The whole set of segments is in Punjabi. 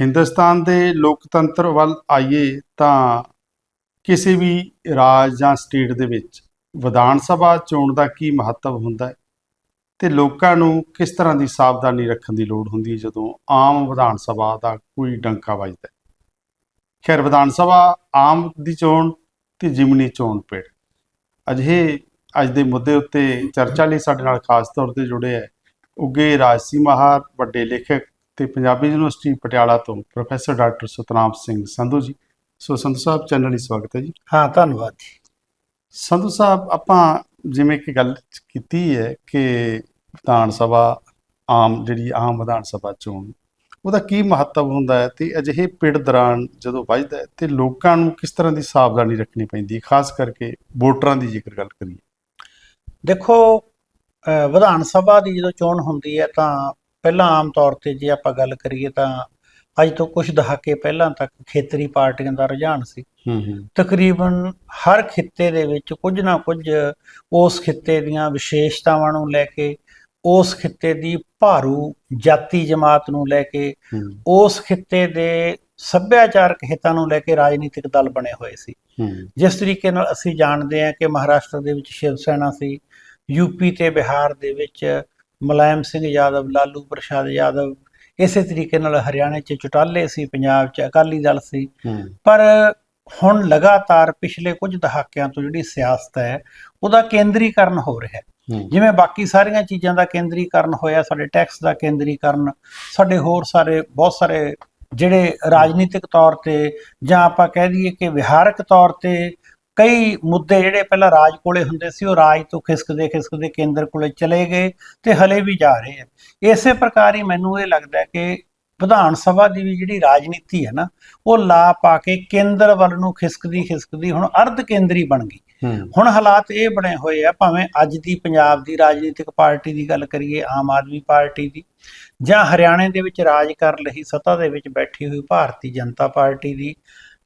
ਹਿੰਦੁਸਤਾਨ ਦੇ ਲੋਕਤੰਤਰ ਵੱਲ ਆਈਏ ਤਾਂ ਕਿਸੇ ਵੀ ਰਾਜ ਜਾਂ ਸਟੇਟ ਦੇ ਵਿੱਚ ਵਿਧਾਨ ਸਭਾ ਚੋਣ ਦਾ ਕੀ ਮਹੱਤਵ ਹੁੰਦਾ ਹੈ ਤੇ ਲੋਕਾਂ ਨੂੰ ਕਿਸ ਤਰ੍ਹਾਂ ਦੀ ਸਾਵਧਾਨੀ ਰੱਖਣ ਦੀ ਲੋੜ ਹੁੰਦੀ ਹੈ ਜਦੋਂ ਆਮ ਵਿਧਾਨ ਸਭਾ ਦਾ ਕੋਈ ਡੰਕਾ ਵੱਜਦਾ ਹੈ? ਖੈਰ, ਵਿਧਾਨ ਸਭਾ ਆਮ ਦੀ ਚੋਣ ਤੇ ਜਿਮਨੀ ਚੋਣ ਪੇੜ। ਅਜਿਹੇ ਅੱਜ ਦੇ ਮੁੱਦੇ ਉੱਤੇ ਚਰਚਾ ਲਈ ਸਾਡੇ ਨਾਲ ਖਾਸ ਤੌਰ ਤੇ ਜੁੜੇ ਹੈ ਉੱਗੇ ਰਾਜਸੀ ਮਾਹਰ, ਵੱਡੇ ਲੇਖਕ ਤੇ ਪੰਜਾਬੀ ਯੂਨੀਵਰਸਿਟੀ ਪਟਿਆਲਾ ਤੋਂ professor doctor Satnam Singh Sandhu ji. So Sandhu ਸਾਹਿਬ ਚੈਨਲ ਲਈ ਸਵਾਗਤ ਹੈ ਜੀ। ਹਾਂ ਧੰਨਵਾਦ ਜੀ। ਸੰਧੂ ਸਾਹਿਬ ਆਪਾਂ ਜਿਵੇਂ ਕਿ ਗੱਲ ਕੀਤੀ ਹੈ ਕਿ ਵਿਧਾਨ ਸਭਾ ਆਮ ਜਿਹੜੀ ਆਮ ਵਿਧਾਨ ਸਭਾ ਚੋਣ ਉਹਦਾ ਕੀ ਮਹੱਤਵ ਹੁੰਦਾ ਹੈ ਤੇ ਅਜਿਹੇ ਪਿੜ ਦੌਰਾਨ ਜਦੋਂ ਵੱਜਦਾ ਹੈ ਤੇ ਲੋਕਾਂ ਨੂੰ ਕਿਸ ਤਰ੍ਹਾਂ ਦੀ ਸਾਵਧਾਨੀ ਰੱਖਣੀ ਪੈਂਦੀ ਹੈ? ਖਾਸ ਕਰਕੇ ਵੋਟਰਾਂ ਦੀ ਜੇਕਰ ਗੱਲ ਕਰੀਏ। ਦੇਖੋ ਵਿਧਾਨ ਸਭਾ ਦੀ ਜਦੋਂ ਚੋਣ ਹੁੰਦੀ ਹੈ ਤਾਂ ਪਹਿਲਾਂ ਆਮ ਤੌਰ ਤੇ ਜੇ ਆਪਾਂ ਗੱਲ ਕਰੀਏ ਤਾਂ ਅੱਜ ਤੋਂ ਕੁਝ ਦਹਾਕੇ ਪਹਿਲਾਂ ਤੱਕ ਖੇਤਰੀ ਪਾਰਟੀਆਂ ਦਾ ਰੁਝਾਨ ਸੀ। ਹੂੰ ਹੂੰ। ਤਕਰੀਬਨ ਹਰ ਖਿੱਤੇ ਦੇ ਵਿੱਚ ਕੁਝ ਨਾ ਕੁਝ ਉਸ ਖਿੱਤੇ ਦੀਆਂ ਵਿਸ਼ੇਸ਼ਤਾਵਾਂ ਨੂੰ ਲੈ ਕੇ ਉਸ ਖਿੱਤੇ ਦੀ ਭਾਰੂ ਜਾਤੀ ਜਮਾਤ ਨੂੰ ਲੈ ਕੇ ਉਸ ਖਿੱਤੇ ਦੇ ਸੱਭਿਆਚਾਰਕ ਹਿੱਤਾਂ ਨੂੰ ਲੈ ਕੇ ਰਾਜਨੀਤਿਕ ਦਲ ਬਣੇ ਹੋਏ ਸੀ। ਜਿਸ ਤਰੀਕੇ ਨਾਲ ਅਸੀਂ ਜਾਣਦੇ ਹਾਂ ਕਿ ਮਹਾਰਾਸ਼ਟਰ ਦੇ ਵਿੱਚ ਸ਼ਿਵ ਸੈਨਾ ਸੀ ਯੂਪੀ ਤੇ ਬਿਹਾਰ ਦੇ ਵਿੱਚ ਮੁਲਾਇਮ ਸਿੰਘ ਯਾਦਵ ਲਾਲੂ ਪ੍ਰਸ਼ਾਦ ਯਾਦਵ ਇਸੇ ਤਰੀਕੇ ਨਾਲ ਹਰਿਆਣੇ 'ਚ ਚੁਟਾਲੇ ਸੀ ਪੰਜਾਬ 'ਚ ਅਕਾਲੀ ਦਲ ਸੀ। ਪਰ ਹੁਣ ਲਗਾਤਾਰ ਪਿਛਲੇ ਕੁਝ ਦਹਾਕਿਆਂ ਤੋਂ ਜਿਹੜੀ ਸਿਆਸਤ ਹੈ ਉਹਦਾ ਕੇਂਦਰੀਕਰਨ ਹੋ ਰਿਹਾ ਹੂੰ। ਜਿਵੇਂ ਬਾਕੀ ਸਾਰੀਆਂ ਚੀਜ਼ਾਂ ਦਾ ਕੇਂਦਰੀਕਰਨ ਹੋਇਆ ਸਾਡੇ ਟੈਕਸ ਦਾ ਕੇਂਦਰੀਕਰਨ ਸਾਡੇ ਹੋਰ ਸਾਰੇ ਬਹੁਤ ਸਾਰੇ ਜਿਹੜੇ ਰਾਜਨੀਤਿਕ ਤੌਰ ਤੇ ਜਾਂ ਆਪਾਂ ਕਹਿ ਦਈਏ ਕਿ ਵਿਹਾਰਕ ਤੌਰ ਤੇ ਕਈ ਮੁੱਦੇ ਜਿਹੜੇ ਪਹਿਲਾਂ ਰਾਜ ਕੋਲੇ ਹੁੰਦੇ ਸੀ ਉਹ ਰਾਜ ਤੋਂ ਖਿਸਕਦੇ ਖਿਸਕਦੇ ਕੇਂਦਰ ਕੋਲੇ ਚਲੇ ਗਏ ਤੇ ਹਲੇ ਵੀ ਜਾ ਰਹੇ ਆ ਇਸੇ ਪ੍ਰਕਾਰ ਹੀ ਮੈਨੂੰ ਇਹ ਲੱਗਦਾ ਕਿ ਵਿਧਾਨ ਸਭਾ ਦੀ ਵੀ ਜਿਹੜੀ ਰਾਜਨੀਤੀ ਹੈ ਨਾ ਉਹ ਲਾ ਪਾ ਕੇ ਕੇਂਦਰ ਵੱਲ ਨੂੰ ਖਿਸਕਦੀ ਖਿਸਕਦੀ ਹੁਣ ਅਰਧ ਕੇਂਦਰੀ ਬਣ ਗਈ। ਹੁਣ ਹਾਲਾਤ ਇਹ ਬਣੇ ਹੋਏ ਆ ਭਾਵੇਂ ਅੱਜ ਦੀ ਪੰਜਾਬ ਦੀ ਰਾਜਨੀਤਿਕ ਪਾਰਟੀ ਦੀ ਗੱਲ ਕਰੀਏ ਆਮ ਆਦਮੀ ਪਾਰਟੀ ਦੀ ਜਾਂ ਹਰਿਆਣੇ ਦੇ ਵਿੱਚ ਰਾਜ ਕਰ ਰਹੀ ਸੱਤਾ ਦੇ ਵਿੱਚ ਬੈਠੀ ਹੋਈ ਭਾਰਤੀ ਜਨਤਾ ਪਾਰਟੀ ਦੀ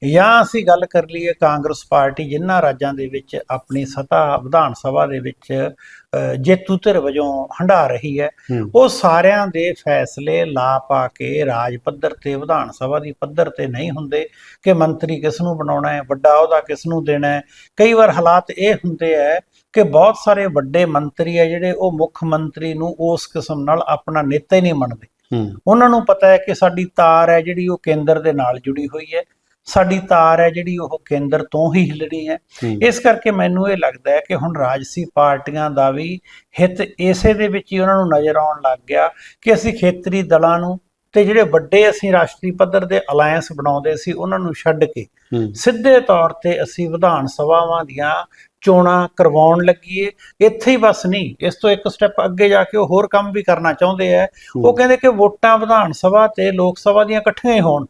ਜਾਂ ਅਸੀਂ ਗੱਲ ਕਰ ਲਈਏ ਕਾਂਗਰਸ ਪਾਰਟੀ ਜਿਨ੍ਹਾਂ ਰਾਜਾਂ ਦੇ ਵਿੱਚ ਆਪਣੀ ਸੱਤਾ ਵਿਧਾਨ ਸਭਾ ਦੇ ਵਿੱਚ ਜੇਤੂ ਧਿਰ ਵਜੋਂ ਹੰਢਾ ਰਹੀ ਹੈ ਉਹ ਸਾਰਿਆਂ ਦੇ ਫੈਸਲੇ ਲਾ ਪਾ ਕੇ ਰਾਜ ਪੱਧਰ ਤੇ ਵਿਧਾਨ ਸਭਾ ਦੀ ਪੱਧਰ ਤੇ ਨਹੀਂ ਹੁੰਦੇ ਕਿ ਮੰਤਰੀ ਕਿਸ ਨੂੰ ਬਣਾਉਣਾ ਹੈ ਵੱਡਾ ਅਹੁਦਾ ਕਿਸ ਨੂੰ ਦੇਣਾ ਹੈ। ਕਈ ਵਾਰ ਹਾਲਾਤ ਇਹ ਹੁੰਦੇ ਹੈ ਕਿ ਬਹੁਤ ਸਾਰੇ ਵੱਡੇ ਮੰਤਰੀ ਹੈ ਜਿਹੜੇ ਉਹ ਮੁੱਖ ਮੰਤਰੀ ਨੂੰ ਉਸ ਕਿਸਮ ਨਾਲ ਆਪਣਾ ਨੇਤਾ ਹੀ ਨਹੀਂ ਮੰਨਦੇ। ਉਹਨਾਂ ਨੂੰ ਪਤਾ ਹੈ ਕਿ ਸਾਡੀ ਤਾਰ ਹੈ ਜਿਹੜੀ ਉਹ ਕੇਂਦਰ ਦੇ ਨਾਲ ਜੁੜੀ ਹੋਈ ਹੈ। ਸਾਡੀ ਤਾਰ ਹੈ ਜਿਹੜੀ ਉਹ ਕੇਂਦਰ ਤੋਂ ਹੀ ਹਿੱਲਣੀ ਹੈ। ਇਸ ਕਰਕੇ ਮੈਨੂੰ ਇਹ ਲੱਗਦਾ ਹੈ ਕਿ ਹੁਣ ਰਾਜਸੀ ਪਾਰਟੀਆਂ ਦਾ ਵੀ ਹਿੱਤ ਇਸੇ ਦੇ ਵਿੱਚ ਹੀ ਉਹਨਾਂ ਨੂੰ ਨਜ਼ਰ ਆਉਣ ਲੱਗ ਗਿਆ ਕਿ ਅਸੀਂ ਖੇਤਰੀ ਦਲਾਂ ਨੂੰ ਤੇ ਜਿਹੜੇ ਵੱਡੇ ਅਸੀਂ ਰਾਸ਼ਟਰੀ ਪੱਧਰ ਦੇ ਅਲਾਈਅੰਸ ਬਣਾਉਂਦੇ ਸੀ ਉਹਨਾਂ ਨੂੰ ਛੱਡ ਕੇ ਸਿੱਧੇ ਤੌਰ ਤੇ ਅਸੀਂ ਵਿਧਾਨ ਸਭਾਵਾਂ ਦੀਆਂ ਚੋਣਾਂ ਕਰਵਾਉਣ ਲੱਗੀਏ। ਇੱਥੇ ਹੀ ਬਸ ਨਹੀਂ ਇਸ ਤੋਂ ਇੱਕ ਸਟੈਪ ਅੱਗੇ ਜਾ ਕੇ ਉਹ ਹੋਰ ਕੰਮ ਵੀ ਕਰਨਾ ਚਾਹੁੰਦੇ ਆ ਉਹ ਕਹਿੰਦੇ ਕਿ ਵੋਟਾਂ ਵਿਧਾਨ ਸਭਾ ਤੇ ਲੋਕ ਸਭਾ ਦੀਆਂ ਇਕੱਠੀਆਂ ਹੋਣ।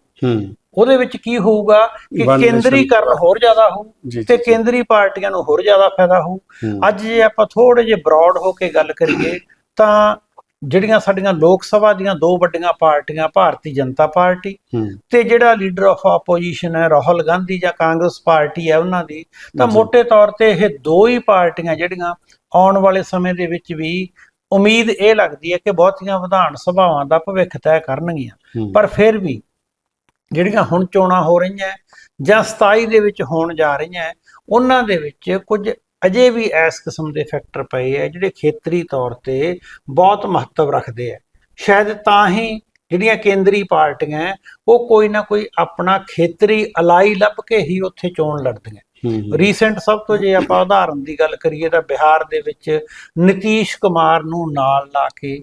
ਉਹਦੇ ਵਿੱਚ ਕੀ ਹੋਊਗਾ ਕਿ ਕੇਂਦਰੀਕਰਨ ਹੋਰ ਜ਼ਿਆਦਾ ਹੋਊ ਤੇ ਕੇਂਦਰੀ ਪਾਰਟੀਆਂ ਨੂੰ ਹੋਰ ਜ਼ਿਆਦਾ ਫਾਇਦਾ ਹੋਊ। ਹੂੰ। ਅੱਜ ਜੇ ਆਪਾਂ ਥੋੜੇ ਜਿਹਾ ਬ੍ਰੌਡ ਹੋ ਕੇ ਗੱਲ ਕਰੀਏ ਤਾਂ ਜਿਹੜੀਆਂ ਸਾਡੀਆਂ ਲੋਕ ਸਭਾ ਦੀਆਂ ਦੋ ਵੱਡੀਆਂ ਪਾਰਟੀਆਂ ਭਾਰਤੀ ਜਨਤਾ ਪਾਰਟੀ ਤੇ ਜਿਹੜਾ ਲੀਡਰ ਆਫ ਆਪੋਜੀਸ਼ਨ ਹੈ ਰਾਹੁਲ ਗਾਂਧੀ ਜਾਂ ਕਾਂਗਰਸ ਪਾਰਟੀ ਹੈ ਉਹਨਾਂ ਦੀ ਤਾਂ। ਮੋٹے ਤੌਰ ਤੇ ਇਹ ਦੋ ਹੀ ਪਾਰਟੀਆਂ ਜਿਹੜੀਆਂ ਆਉਣ ਵਾਲੇ ਸਮੇਂ ਦੇ ਵਿੱਚ ਵੀ ਉਮੀਦ ਇਹ ਲੱਗਦੀ ਹੈ ਕਿ ਬਹੁਤੀਆਂ ਵਿਧਾਨ ਸਭਾਵਾਂ ਦਾ ਭਵਿੱਖ ਤੈਅ ਕਰਨਗੀਆਂ। ਪਰ ਫਿਰ ਵੀ ਜਿਹੜੀਆਂ ਹੁਣ ਚੋਣਾਂ ਹੋ ਰਹੀਆਂ ਜਾਂ 27 ਦੇ ਵਿੱਚ ਹੋਣ ਜਾ ਰਹੀਆਂ ਉਹਨਾਂ ਦੇ ਵਿੱਚ ਕੁਝ ਅਜੇ ਵੀ ਇਸ ਕਿਸਮ ਦੇ ਫੈਕਟਰ ਪਏ ਆ ਜਿਹੜੇ ਖੇਤਰੀ ਤੌਰ ਤੇ ਬਹੁਤ ਮਹੱਤਵ ਰੱਖਦੇ ਆ ਸ਼ਾਇਦ ਤਾਂ ਹੀ ਜਿਹੜੀਆਂ ਕੇਂਦਰੀ ਪਾਰਟੀਆਂ ਉਹ ਕੋਈ ਨਾ ਕੋਈ ਆਪਣਾ ਖੇਤਰੀ ਅਲਾਈ ਲੱਭ ਕੇ ਹੀ ਉੱਥੇ ਚੋਣ ਲੜਦੀਆਂ ਰੀਸੈਂਟ ਸਭ ਤੋਂ ਜੇ ਆਪਾਂ ਉਦਾਹਰਨ ਦੀ ਗੱਲ ਕਰੀਏ ਤਾਂ ਬਿਹਾਰ ਦੇ ਵਿੱਚ ਨਤੀਸ਼ ਕੁਮਾਰ ਨੂੰ ਨਾਲ ਲਾ ਕੇ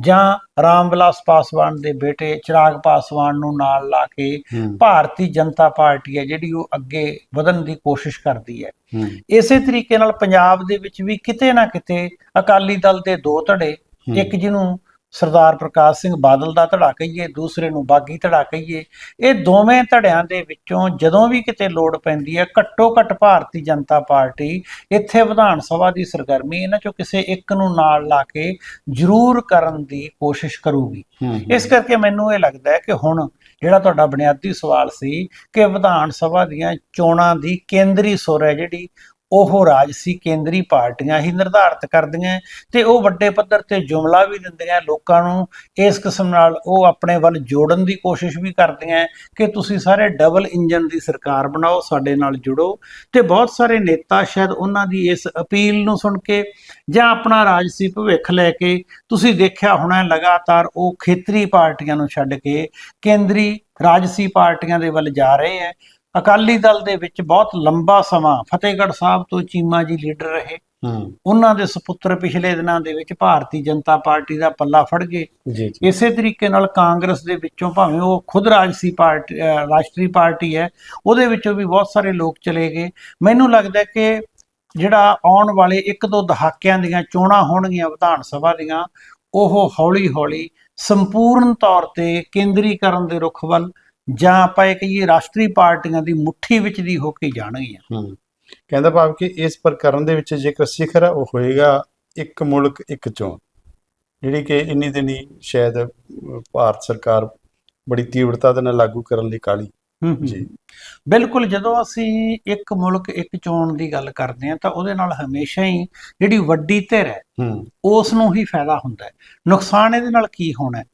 ਜਾਂ ਰਾਮਵਿਲਾਸ ਪਾਸਵਾਨ ਦੇ ਬੇਟੇ ਚਿਰਾਗ ਪਾਸਵਾਨ ਨੂੰ ਨਾਲ ਲਾ ਕੇ ਭਾਰਤੀ ਜਨਤਾ ਪਾਰਟੀ ਹੈ ਜਿਹੜੀ ਉਹ ਅੱਗੇ ਵਧਣ ਦੀ ਕੋਸ਼ਿਸ਼ ਕਰਦੀ ਹੈ। ਇਸੇ ਤਰੀਕੇ ਨਾਲ ਪੰਜਾਬ ਦੇ ਵਿੱਚ ਵੀ ਕਿਤੇ ਨਾ ਕਿਤੇ ਅਕਾਲੀ ਦਲ ਦੇ ਦੋ ਧੜੇ। ਇੱਕ ਜਿਹਨੂੰ ਸਰਦਾਰ ਪ੍ਰਕਾਸ਼ ਸਿੰਘ ਬਾਦਲ ਦਾ ਧੜਾ ਕਹੀਏ ਦੂਸਰੇ ਨੂੰ ਬਾਗੀ ਧੜਾ ਕਹੀਏ ਇਹ ਦੋਵੇਂ ਧੜਿਆਂ ਦੇ ਵਿੱਚੋਂ ਜਦੋਂ ਵੀ ਕਿਤੇ ਲੋੜ ਪੈਂਦੀ ਹੈ ਘੱਟੋ ਘੱਟ ਭਾਰਤੀ ਜਨਤਾ ਪਾਰਟੀ ਇੱਥੇ ਵਿਧਾਨ ਸਭਾ ਦੀ ਸਰਗਰਮੀ ਇਹਨਾਂ ਚੋਂ ਕਿਸੇ ਇੱਕ ਨੂੰ ਨਾਲ ਲਾ ਕੇ ਜ਼ਰੂਰ ਕਰਨ ਦੀ ਕੋਸ਼ਿਸ਼ ਕਰੂਗੀ। ਇਸ ਕਰਕੇ ਮੈਨੂੰ ਇਹ ਲੱਗਦਾ ਹੈ ਕਿ ਹੁਣ ਜਿਹੜਾ ਤੁਹਾਡਾ ਬੁਨਿਆਦੀ ਸਵਾਲ ਸੀ ਕਿ ਵਿਧਾਨ ਸਭਾ ਦੀਆਂ ਚੋਣਾਂ ਦੀ ਕੇਂਦਰੀ ਸੁਰ ਹੈ ਜਿਹੜੀ ਉਹ ਰਾਜਸੀ ਕੇਂਦਰੀ ਪਾਰਟੀਆਂ ਹੀ ਨਿਰਧਾਰਤ ਕਰਦੀਆਂ ਤੇ ਉਹ ਵੱਡੇ ਪੱਧਰ ਤੇ ਜੁਮਲਾ ਵੀ ਦਿੰਦੀਆਂ ਲੋਕਾਂ ਨੂੰ। ਇਸ ਕਿਸਮ ਨਾਲ ਉਹ ਆਪਣੇ ਵੱਲ ਜੋੜਨ ਦੀ ਕੋਸ਼ਿਸ਼ ਵੀ ਕਰਦੀਆਂ ਕਿ ਤੁਸੀਂ ਸਾਰੇ ਡਬਲ ਇੰਜਨ ਦੀ ਸਰਕਾਰ ਬਣਾਓ, ਸਾਡੇ ਨਾਲ ਜੁੜੋ ਤੇ ਬਹੁਤ ਸਾਰੇ ਨੇਤਾ ਸ਼ਾਇਦ ਉਹਨਾਂ ਦੀ ਇਸ ਅਪੀਲ ਨੂੰ ਸੁਣ ਕੇ ਜਾਂ ਆਪਣਾ ਰਾਜਸੀ ਭਵਿੱਖ ਲੈ ਕੇ ਤੁਸੀਂ ਦੇਖਿਆ ਹੋਣਾ ਲਗਾਤਾਰ ਉਹ ਖੇਤਰੀ ਪਾਰਟੀਆਂ ਨੂੰ ਛੱਡ ਕੇ ਕੇਂਦਰੀ ਰਾਜਸੀ ਪਾਰਟੀਆਂ ਦੇ ਵੱਲ ਜਾ ਰਹੇ ਹੈ। ਅਕਾਲੀ ਦਲ ਦੇ ਵਿੱਚ ਬਹੁਤ ਲੰਬਾ ਸਮਾਂ ਫਤਿਹਗੜ੍ਹ ਸਾਹਿਬ ਤੋਂ ਚੀਮਾ ਜੀ ਲੀਡਰ ਰਹੇ। ਉਹਨਾਂ ਦੇ ਸੁਪੁੱਤਰ ਪਿਛਲੇ ਦਿਨਾਂ ਦੇ ਵਿੱਚ ਭਾਰਤੀ ਜਨਤਾ ਪਾਰਟੀ ਦਾ ਪੱਲਾ ਫੜ ਗਏ। ਇਸੇ ਤਰੀਕੇ ਨਾਲ ਕਾਂਗਰਸ ਦੇ ਵਿੱਚੋਂ ਭਾਵੇਂ ਉਹ ਖੁਦ ਰਾਜਸੀ ਪਾਰਟੀ ਰਾਸ਼ਟਰੀ ਪਾਰਟੀ ਹੈ ਉਹਦੇ ਵਿੱਚੋਂ ਵੀ ਬਹੁਤ ਸਾਰੇ ਲੋਕ ਚਲੇ ਗਏ। ਮੈਨੂੰ ਲੱਗਦਾ ਕਿ ਜਿਹੜਾ ਆਉਣ ਵਾਲੇ ਇੱਕ ਦੋ ਦਹਾਕਿਆਂ ਦੀਆਂ ਚੋਣਾਂ ਹੋਣਗੀਆਂ ਵਿਧਾਨ ਸਭਾ ਦੀਆਂ ਉਹ ਹੌਲੀ-ਹੌਲੀ ਸੰਪੂਰਨ ਤੌਰ ਤੇ ਕੇਂਦਰੀਕਰਨ ਦੇ ਰੁਖ ਵੱਲ ਜਾਂ ਆਪਾਂ ਇਹ ਕਹੀਏ ਰਾਸ਼ਟਰੀ ਪਾਰਟੀਆਂ ਦੀ ਮੁੱਠੀ ਵਿੱਚ ਦੀ ਹੋ ਕੇ ਜਾਣਗੀਆਂ। ਹੂੰ। ਕਹਿੰਦਾ ਭਾਵ ਕਿ ਇਸ ਪ੍ਰਕਰਨ ਦੇ ਵਿੱਚ ਜੇਕਰ ਸਿਖਰ ਹੈ ਉਹ ਹੋਏਗਾ ਇੱਕ ਮੁਲਕ ਇੱਕ ਚੋਣ। ਜਿਹੜੀ ਕਿ ਇੰਨੀ ਦਿਨੀ ਸ਼ਾਇਦ ਭਾਰਤ ਸਰਕਾਰ ਬੜੀ ਤੀਵਰਤਾ ਦੇ ਨਾਲ ਲਾਗੂ ਕਰਨ ਲਈ ਕਾਲੀ। ਜੀ। ਬਿਲਕੁਲ ਜਦੋਂ ਅਸੀਂ ਇੱਕ ਮੁਲਕ ਇੱਕ ਚੋਣ ਦੀ ਗੱਲ ਕਰਦੇ ਹਾਂ ਤਾਂ ਉਹਦੇ ਨਾਲ ਹਮੇਸ਼ਾ ਹੀ ਜਿਹੜੀ ਵੱਡੀ ਧਿਰ ਹੈ ਹੂੰ। ਉਸ ਨੂੰ ਹੀ ਫਾਇਦਾ ਹੁੰਦਾ ਹੈ। ਨੁਕਸਾਨ ਇਹਦੇ ਨਾਲ ਕੀ ਹੋਣਾ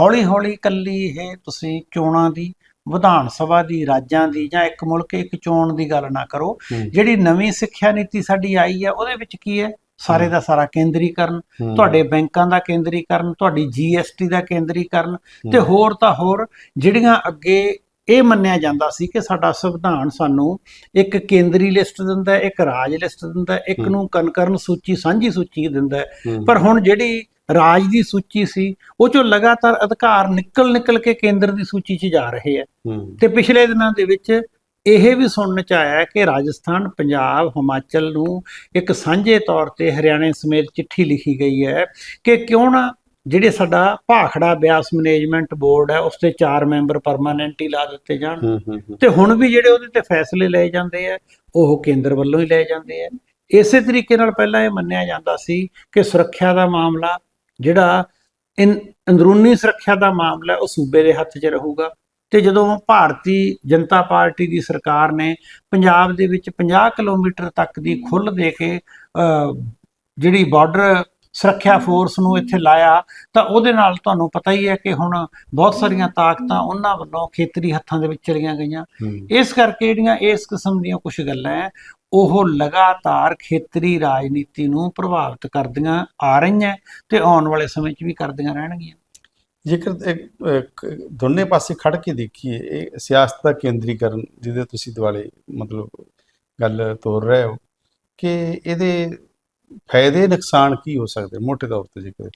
ਹੈ ਹੌਲੀ ਹੌਲੀ ਕੱਲੀ ਇਹ ਤੁਸੀਂ ਚੋਣਾਂ ਦੀ ਵਿਧਾਨ ਸਭਾ ਦੀ ਰਾਜਾਂ ਦੀ ਜਾਂ ਇੱਕ ਮੁਲਕ ਇੱਕ ਚੋਣ ਦੀ ਗੱਲ ਨਾ ਕਰੋ। ਜਿਹੜੀ ਨਵੀਂ ਸਿੱਖਿਆ ਨੀਤੀ ਸਾਡੀ ਆਈ ਹੈ ਉਹਦੇ ਵਿੱਚ ਕੀ ਹੈ? ਸਾਰੇ ਦਾ ਸਾਰਾ ਕੇਂਦਰੀਕਰਨ ਤੁਹਾਡੇ ਬੈਂਕਾਂ ਦਾ ਕੇਂਦਰੀਕਰਨ ਤੁਹਾਡੀ ਜੀਐਸਟੀ ਦਾ ਕੇਂਦਰੀਕਰਨ ਤੇ ਹੋਰ ਤਾਂ ਹੋਰ ਜਿਹੜੀਆਂ ਅੱਗੇ ਇਹ ਮੰਨਿਆ ਜਾਂਦਾ ਸੀ ਕਿ ਸਾਡਾ ਸੰਵਿਧਾਨ ਸਾਨੂੰ ਇੱਕ ਕੇਂਦਰੀ ਲਿਸਟ ਦਿੰਦਾ ਇੱਕ ਰਾਜ ਲਿਸਟ ਦਿੰਦਾ ਇੱਕ। ਨੂੰ ਕਨਕਰਨ ਸੂਚੀ ਸਾਂਝੀ ਸੂਚੀ ਦਿੰਦਾ ਪਰ ਹੁਣ ਜਿਹੜੀ ਰਾਜ ਦੀ ਸੂਚੀ ਸੀ ਉਹ ਚੋਂ ਲਗਾਤਾਰ ਅਧਿਕਾਰ ਨਿਕਲ ਨਿਕਲ ਕੇ ਕੇਂਦਰ ਦੀ ਸੂਚੀ 'ਚ ਜਾ ਰਹੇ ਹੂੰ, ਤੇ ਪਿਛਲੇ ਦਿਨਾਂ ਦੇ ਵਿੱਚ ਇਹ ਵੀ ਸੁਣਨ ਚ ਆਇਆ ਕਿ ਰਾਜਸਥਾਨ ਪੰਜਾਬ ਹਿਮਾਚਲ ਨੂੰ ਇੱਕ ਸਾਂਝੇ ਤੌਰ ਤੇ ਹਰਿਆਣੇ ਸਮੇਤ ਚਿੱਠੀ ਲਿਖੀ ਗਈ ਹੈ ਕਿ ਕਿਉਂ ਨਾ ਜਿਹੜੇ ਸਾਡਾ ਭਾਖੜਾ ਬਿਆਸ ਮੈਨੇਜਮੈਂਟ ਬੋਰਡ ਹੈ ਉਸ ਤੇ ਚਾਰ ਮੈਂਬਰ ਪਰਮਾਨੈਂਟ ਹੀ ਲਾ ਦਿੱਤੇ ਜਾਣ। ਤੇ ਹੁਣ ਵੀ ਜਿਹੜੇ ਉਹਦੇ ਤੇ ਫੈਸਲੇ ਲਏ ਜਾਂਦੇ ਆ ਉਹ ਕੇਂਦਰ ਵੱਲੋਂ ਹੀ ਲਏ ਜਾਂਦੇ ਆ। ਇਸੇ ਤਰੀਕੇ ਨਾਲ ਪਹਿਲਾਂ ਇਹ ਮੰਨਿਆ ਜਾਂਦਾ ਸੀ ਕਿ ਸੁਰੱਖਿਆ ਦਾ ਮਾਮਲਾ ਜਿਹੜਾ ਅੰਦਰੂਨੀ ਸੁਰੱਖਿਆ ਦਾ ਮਾਮਲਾ ਉਹ ਸੂਬੇ ਦੇ ਹੱਥ 'ਚ ਰਹੂਗਾ। ਤੇ ਜਦੋਂ ਭਾਰਤੀ ਜਨਤਾ ਪਾਰਟੀ ਦੀ ਸਰਕਾਰ ਨੇ ਪੰਜਾਬ ਦੇ ਵਿੱਚ 50 ਕਿਲੋਮੀਟਰ ਤੱਕ ਦੀ ਖੁੱਲ੍ਹ ਦੇ ਕੇ ਜਿਹੜੀ ਬਾਰਡਰ ਸੁਰੱਖਿਆ ਫੋਰਸ ਨੂੰ ਇੱਥੇ ਲਾਇਆ ਤਾਂ ਉਹਦੇ ਨਾਲ ਤੁਹਾਨੂੰ ਪਤਾ ਹੀ ਹੈ ਕਿ ਹੁਣ ਬਹੁਤ ਸਾਰੀਆਂ ਤਾਕਤਾਂ ਉਹਨਾਂ ਵੱਲੋਂ ਖੇਤਰੀ ਹੱਥਾਂ ਦੇ ਵਿੱਚ ਚਲੀਆਂ ਗਈਆਂ। ਇਸ ਕਰਕੇ ਜਿਹੜੀਆਂ ਇਸ ਕਿਸਮ ਦੀਆਂ ਕੁਝ ਗੱਲਾਂ ਹੈ ਉਹ ਲਗਾਤਾਰ ਖੇਤਰੀ ਰਾਜਨੀਤੀ ਨੂੰ ਪ੍ਰਭਾਵਿਤ ਕਰਦੀਆਂ ਆ ਰਹੀਆਂ ਤੇ ਆਉਣ ਵਾਲੇ ਸਮੇਂ 'ਚ ਵੀ ਕਰਦੀਆਂ ਰਹਿਣਗੀਆਂ। ਜੇਕਰ ਦੋਨੇ ਪਾਸੇ ਖੜ ਕੇ ਦੇਖੀਏ ਇਹ ਸਿਆਸਤ ਦਾ ਕੇਂਦਰੀਕਰਨ ਜਿਹਦੇ ਤੁਸੀਂ ਦੁਆਲੇ ਮਤਲਬ ਗੱਲ ਤੋਰ ਰਹੇ ਹੋ ਕਿ ਇਹਦੇ ਫਾਇਦੇ ਨੁਕਸਾਨ ਕੀ ਹੋ ਸਕਦੇ ਮੋਟੇ ਤੌਰ ਤੇ ਜੇਕਰ?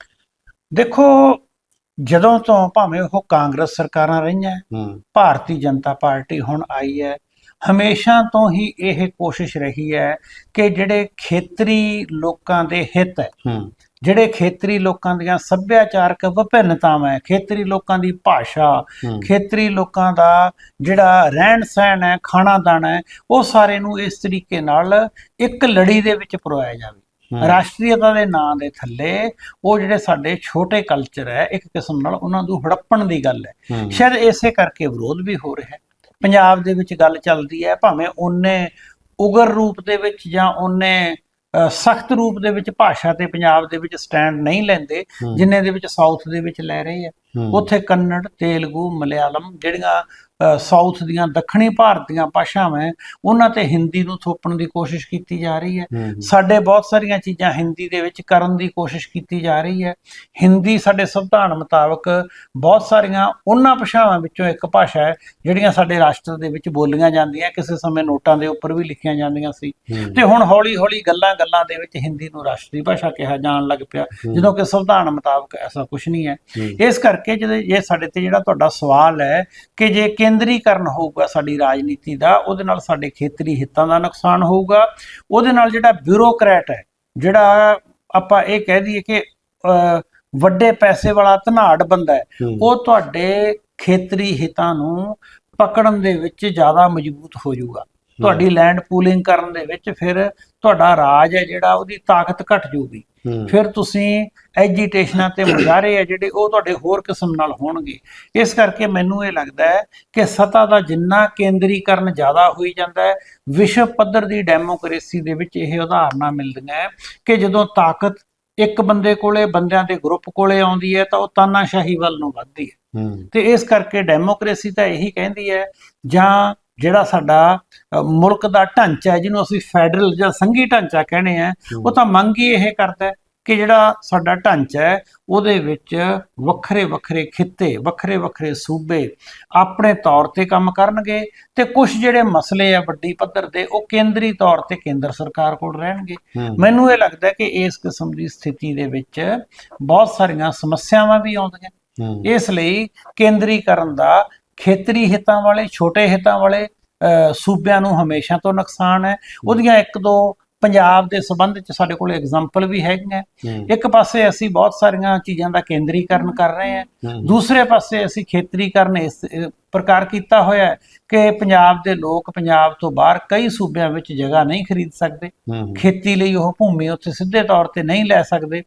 ਦੇਖੋ ਜਦੋਂ ਤੋਂ ਭਾਵੇਂ ਉਹ ਕਾਂਗਰਸ ਸਰਕਾਰਾਂ ਰਹੀਆਂ ਭਾਰਤੀ ਜਨਤਾ ਪਾਰਟੀ ਹੁਣ ਆਈ ਹੈ ਹਮੇਸ਼ਾ ਤੋਂ ਹੀ ਇਹ ਕੋਸ਼ਿਸ਼ ਰਹੀ ਹੈ ਕਿ ਜਿਹੜੇ ਖੇਤਰੀ ਲੋਕਾਂ ਦੇ ਹਿੱਤ ਹੈ ਜਿਹੜੇ ਖੇਤਰੀ ਲੋਕਾਂ ਦੀਆਂ ਸੱਭਿਆਚਾਰਕ ਵਿਭਿੰਨਤਾਵਾਂ ਹੈ ਖੇਤਰੀ ਲੋਕਾਂ ਦੀ ਭਾਸ਼ਾ ਖੇਤਰੀ ਲੋਕਾਂ ਦਾ ਜਿਹੜਾ ਰਹਿਣ ਸਹਿਣ ਹੈ ਖਾਣਾ ਦਾਣਾ ਹੈ ਉਹ ਸਾਰੇ ਨੂੰ ਇਸ ਤਰੀਕੇ ਨਾਲ ਇੱਕ ਲੜੀ ਦੇ ਵਿੱਚ ਪਰੋਇਆ ਜਾਵੇ। ਰਾਸ਼ਟਰੀਅਤਾ ਦੇ ਨਾਂ ਦੇ ਥੱਲੇ ਉਹ ਜਿਹੜੇ ਸਾਡੇ ਛੋਟੇ ਕਲਚਰ ਹੈ ਇੱਕ ਕਿਸਮ ਨਾਲ ਉਹਨਾਂ ਨੂੰ ਹੜੱਪਣ ਦੀ ਗੱਲ ਹੂੰ, ਸ਼ਾਇਦ ਇਸੇ ਕਰਕੇ ਵਿਰੋਧ ਵੀ ਹੋ ਰਿਹਾ ਹੈ। ਪੰਜਾਬ ਦੇ ਵਿੱਚ ਗੱਲ ਚੱਲਦੀ ਹੈ ਭਾਵੇਂ ਉਹਨੇ ਉਗਰ ਰੂਪ ਦੇ ਵਿੱਚ ਜਾਂ ਉਹਨੇ ਸਖਤ ਰੂਪ ਦੇ ਵਿੱਚ ਭਾਸ਼ਾ ਤੇ ਪੰਜਾਬ ਦੇ ਵਿੱਚ ਸਟੈਂਡ ਨਹੀਂ ਲੈਂਦੇ ਜਿੰਨੇ ਦੇ ਵਿੱਚ ਸਾਊਥ ਦੇ ਵਿੱਚ ਲੈ ਰਹੇ ਆ। ਉੱਥੇ ਕੰਨੜ ਤੇਲਗੂ ਮਲਿਆਲਮ ਜਿਹੜੀਆਂ ਸਾਊਥ ਦੀਆਂ ਦੱਖਣੀ ਭਾਰਤ ਦੀਆਂ ਭਾਸ਼ਾਵਾਂ ਉਹਨਾਂ ਤੇ ਹਿੰਦੀ ਨੂੰ ਥੋਪਣ ਦੀ ਕੋਸ਼ਿਸ਼ ਕੀਤੀ ਜਾ ਰਹੀ ਹੈ। ਸਾਡੇ ਬਹੁਤ ਸਾਰੀਆਂ ਚੀਜ਼ਾਂ ਹਿੰਦੀ ਦੇ ਵਿੱਚ ਕਰਨ ਦੀ ਕੋਸ਼ਿਸ਼ ਕੀਤੀ ਜਾ ਰਹੀ ਹੈ। ਹਿੰਦੀ ਸਾਡੇ ਸੰਵਿਧਾਨ ਮੁਤਾਬਕ ਬਹੁਤ ਸਾਰੀਆਂ ਉਹਨਾਂ ਭਾਸ਼ਾਵਾਂ ਵਿੱਚੋਂ ਇੱਕ ਭਾਸ਼ਾ ਹੈ ਜਿਹੜੀਆਂ ਸਾਡੇ ਰਾਸ਼ਟਰ ਦੇ ਵਿੱਚ ਬੋਲੀਆਂ ਜਾਂਦੀਆਂ ਕਿਸੇ ਸਮੇਂ ਨੋਟਾਂ ਦੇ ਉੱਪਰ ਵੀ ਲਿਖੀਆਂ ਜਾਂਦੀਆਂ ਸੀ। ਤੇ ਹੁਣ ਹੌਲੀ-ਹੌਲੀ ਗੱਲਾਂ-ਗੱਲਾਂ ਦੇ ਵਿੱਚ ਹਿੰਦੀ ਨੂੰ ਰਾਸ਼ਟਰੀ ਭਾਸ਼ਾ ਕਿਹਾ ਜਾਣ ਲੱਗ ਪਿਆ ਜਦੋਂ ਕਿ ਸੰਵਿਧਾਨ ਮੁਤਾਬਕ ਐਸਾ ਕੁਝ ਨਹੀਂ ਹੈ। ਹੂੰ, ਇਸ ਕਰਕੇ ਜਦੋਂ ਇਹ ਸਾਡੇ ਤੇ ਜਿਹੜਾ ਤੁਹਾਡਾ ਸਵਾਲ ਹੈ ਕਿ ਜੇ ਕੇਂਦਰੀਕਰਨ ਹੋਊਗਾ ਸਾਡੀ ਰਾਜਨੀਤੀ ਦਾ ਉਹਦੇ ਨਾਲ ਸਾਡੇ ਖੇਤਰੀ ਹਿੱਤਾਂ ਦਾ ਨੁਕਸਾਨ ਹੋਊਗਾ। ਉਹਦੇ ਨਾਲ ਜਿਹੜਾ ਬਿਊਰੋਕਰੈਟ ਹੈ ਜਿਹੜਾ ਆਪਾਂ ਇਹ ਕਹਿ ਦਈਏ ਕਿ ਵੱਡੇ ਪੈਸੇ ਵਾਲਾ ਧਨਾੜ ਬੰਦਾ ਹੂੰ, ਉਹ ਤੁਹਾਡੇ ਖੇਤਰੀ ਹਿੱਤਾਂ ਨੂੰ ਪਕੜਨ ਦੇ ਵਿੱਚ ਜ਼ਿਆਦਾ ਮਜ਼ਬੂਤ ਹੋ ਜਾਊਗਾ। ਤੁਹਾਡੀ ਲੈਂਡ ਪੂਲਿੰਗ ਕਰਨ ਦੇ ਵਿੱਚ ਫਿਰ ਤੁਹਾਡਾ ਰਾਜ ਹੈ ਜਿਹੜਾ ਉਹਦੀ ਤਾਕਤ ਘਟ ਜੂਗੀ ਫਿਰ ਤੁਸੀਂ ਐਜੀਟੇਸ਼ਨਾਂ ਤੇ ਮੁਜ਼ਾਹਰੇ ਆ ਜਿਹੜੇ ਉਹ ਤੁਹਾਡੇ ਹੋਰ ਕਿਸਮ ਨਾਲ ਹੋਣਗੇ। ਇਸ ਕਰਕੇ ਮੈਨੂੰ ਇਹ ਲੱਗਦਾ ਹੈ ਕਿ ਸੱਤਾ ਦਾ ਜਿੰਨਾ ਕੇਂਦਰੀਕਰਨ ਜ਼ਿਆਦਾ ਹੋਈ ਜਾਂਦਾ ਹੈ ਵਿਸ਼ਵ ਪੱਧਰ ਦੀ ਡੈਮੋਕ੍ਰੇਸੀ ਦੇ ਵਿੱਚ ਇਹ ਉਦਾਹਰਨਾਂ ਮਿਲਦੀਆਂ ਹੈ ਕਿ ਜਦੋਂ ਤਾਕਤ ਇੱਕ ਬੰਦੇ ਕੋਲੇ ਬੰਦਿਆਂ ਦੇ ਗਰੁੱਪ ਕੋਲੇ ਆਉਂਦੀ ਹੈ ਤਾਂ ਉਹ ਤਾਨਾਸ਼ਾਹੀ ਵੱਲ ਨੂੰ ਵੱਧਦੀ ਹੂੰ। ਤੇ ਇਸ ਕਰਕੇ ਡੈਮੋਕ੍ਰੇਸੀ ਤਾਂ ਇਹੀ ਕਹਿੰਦੀ ਹੈ ਜਾਂ ਜਿਹੜਾ ਸਾਡਾ ਮੁਲਕ ਦਾ ਢਾਂਚਾ ਹੈ ਜਿਹਨੂੰ ਅਸੀਂ ਫੈਡਰਲ ਜਾਂ ਸੰਘੀ ਢਾਂਚਾ ਕਹਿੰਦੇ ਆ ਉਹ ਤਾਂ ਮੰਗ ਹੀ ਇਹ ਕਰਦਾ ਹੈ ਕਿ ਜਿਹੜਾ ਸਾਡਾ ਢਾਂਚਾ ਹੈ ਉਹਦੇ ਵਿੱਚ ਵੱਖਰੇ ਵੱਖਰੇ ਖਿੱਤੇ ਵੱਖਰੇ ਵੱਖਰੇ ਸੂਬੇ ਆਪਣੇ ਤੌਰ ਤੇ ਕੰਮ ਕਰਨਗੇ ਤੇ ਕੁਝ ਜਿਹੜੇ ਮਸਲੇ ਆ ਵੱਡੀ ਪੱਧਰ ਦੇ ਉਹ ਕੇਂਦਰੀ ਤੌਰ ਤੇ ਕੇਂਦਰ ਸਰਕਾਰ ਕੋਲ ਰਹਿਣਗੇ। ਮੈਨੂੰ ਇਹ ਲੱਗਦਾ ਕਿ ਇਸ ਕਿਸਮ ਦੀ ਸਥਿਤੀ ਦੇ ਵਿੱਚ ਬਹੁਤ ਸਾਰੀਆਂ ਸਮੱਸਿਆਵਾਂ ਵੀ ਆਉਂਦੀਆਂ। ਇਸ ਲਈ ਕੇਂਦਰੀਕਰਨ ਦਾ ਖੇਤਰੀ ਹਿੱਤਾਂ ਵਾਲੇ ਛੋਟੇ ਹਿੱਤਾਂ ਵਾਲੇ ਸੂਬਿਆਂ ਨੂੰ ਹਮੇਸ਼ਾ ਤੋਂ ਨੁਕਸਾਨ ਹੈ। ਉਹਦੀਆਂ ਇੱਕ ਦੋ ਪੰਜਾਬ ਦੇ ਸੰਬੰਧ ਚ ਸਾਡੇ ਕੋਲ ਐਗਜ਼ਾਮਪਲ ਵੀ ਹੈਗੀਆਂ। ਇੱਕ ਪਾਸੇ ਅਸੀਂ ਬਹੁਤ ਸਾਰੀਆਂ ਚੀਜ਼ਾਂ ਦਾ ਕੇਂਦਰੀਕਰਨ ਕਰ ਰਹੇ ਹਾਂ। ਦੂਸਰੇ ਪਾਸੇ ਅਸੀਂ ਖੇਤਰੀਕਰਨ ਇਸ ਪ੍ਰਕਾਰ ਕੀਤਾ ਹੋਇਆ ਹੈ ਕਿ ਪੰਜਾਬ ਦੇ ਲੋਕ ਪੰਜਾਬ ਤੋਂ ਬਾਹਰ ਕਈ ਸੂਬਿਆਂ ਵਿੱਚ ਜਗ੍ਹਾ ਨਹੀਂ ਖਰੀਦ ਸਕਦੇ। ਖੇਤੀ ਲਈ ਉਹ ਭੂਮੀ ਉੱਥੇ ਸਿੱਧੇ ਤੌਰ ਤੇ ਨਹੀਂ ਲੈ ਸਕਦੇ।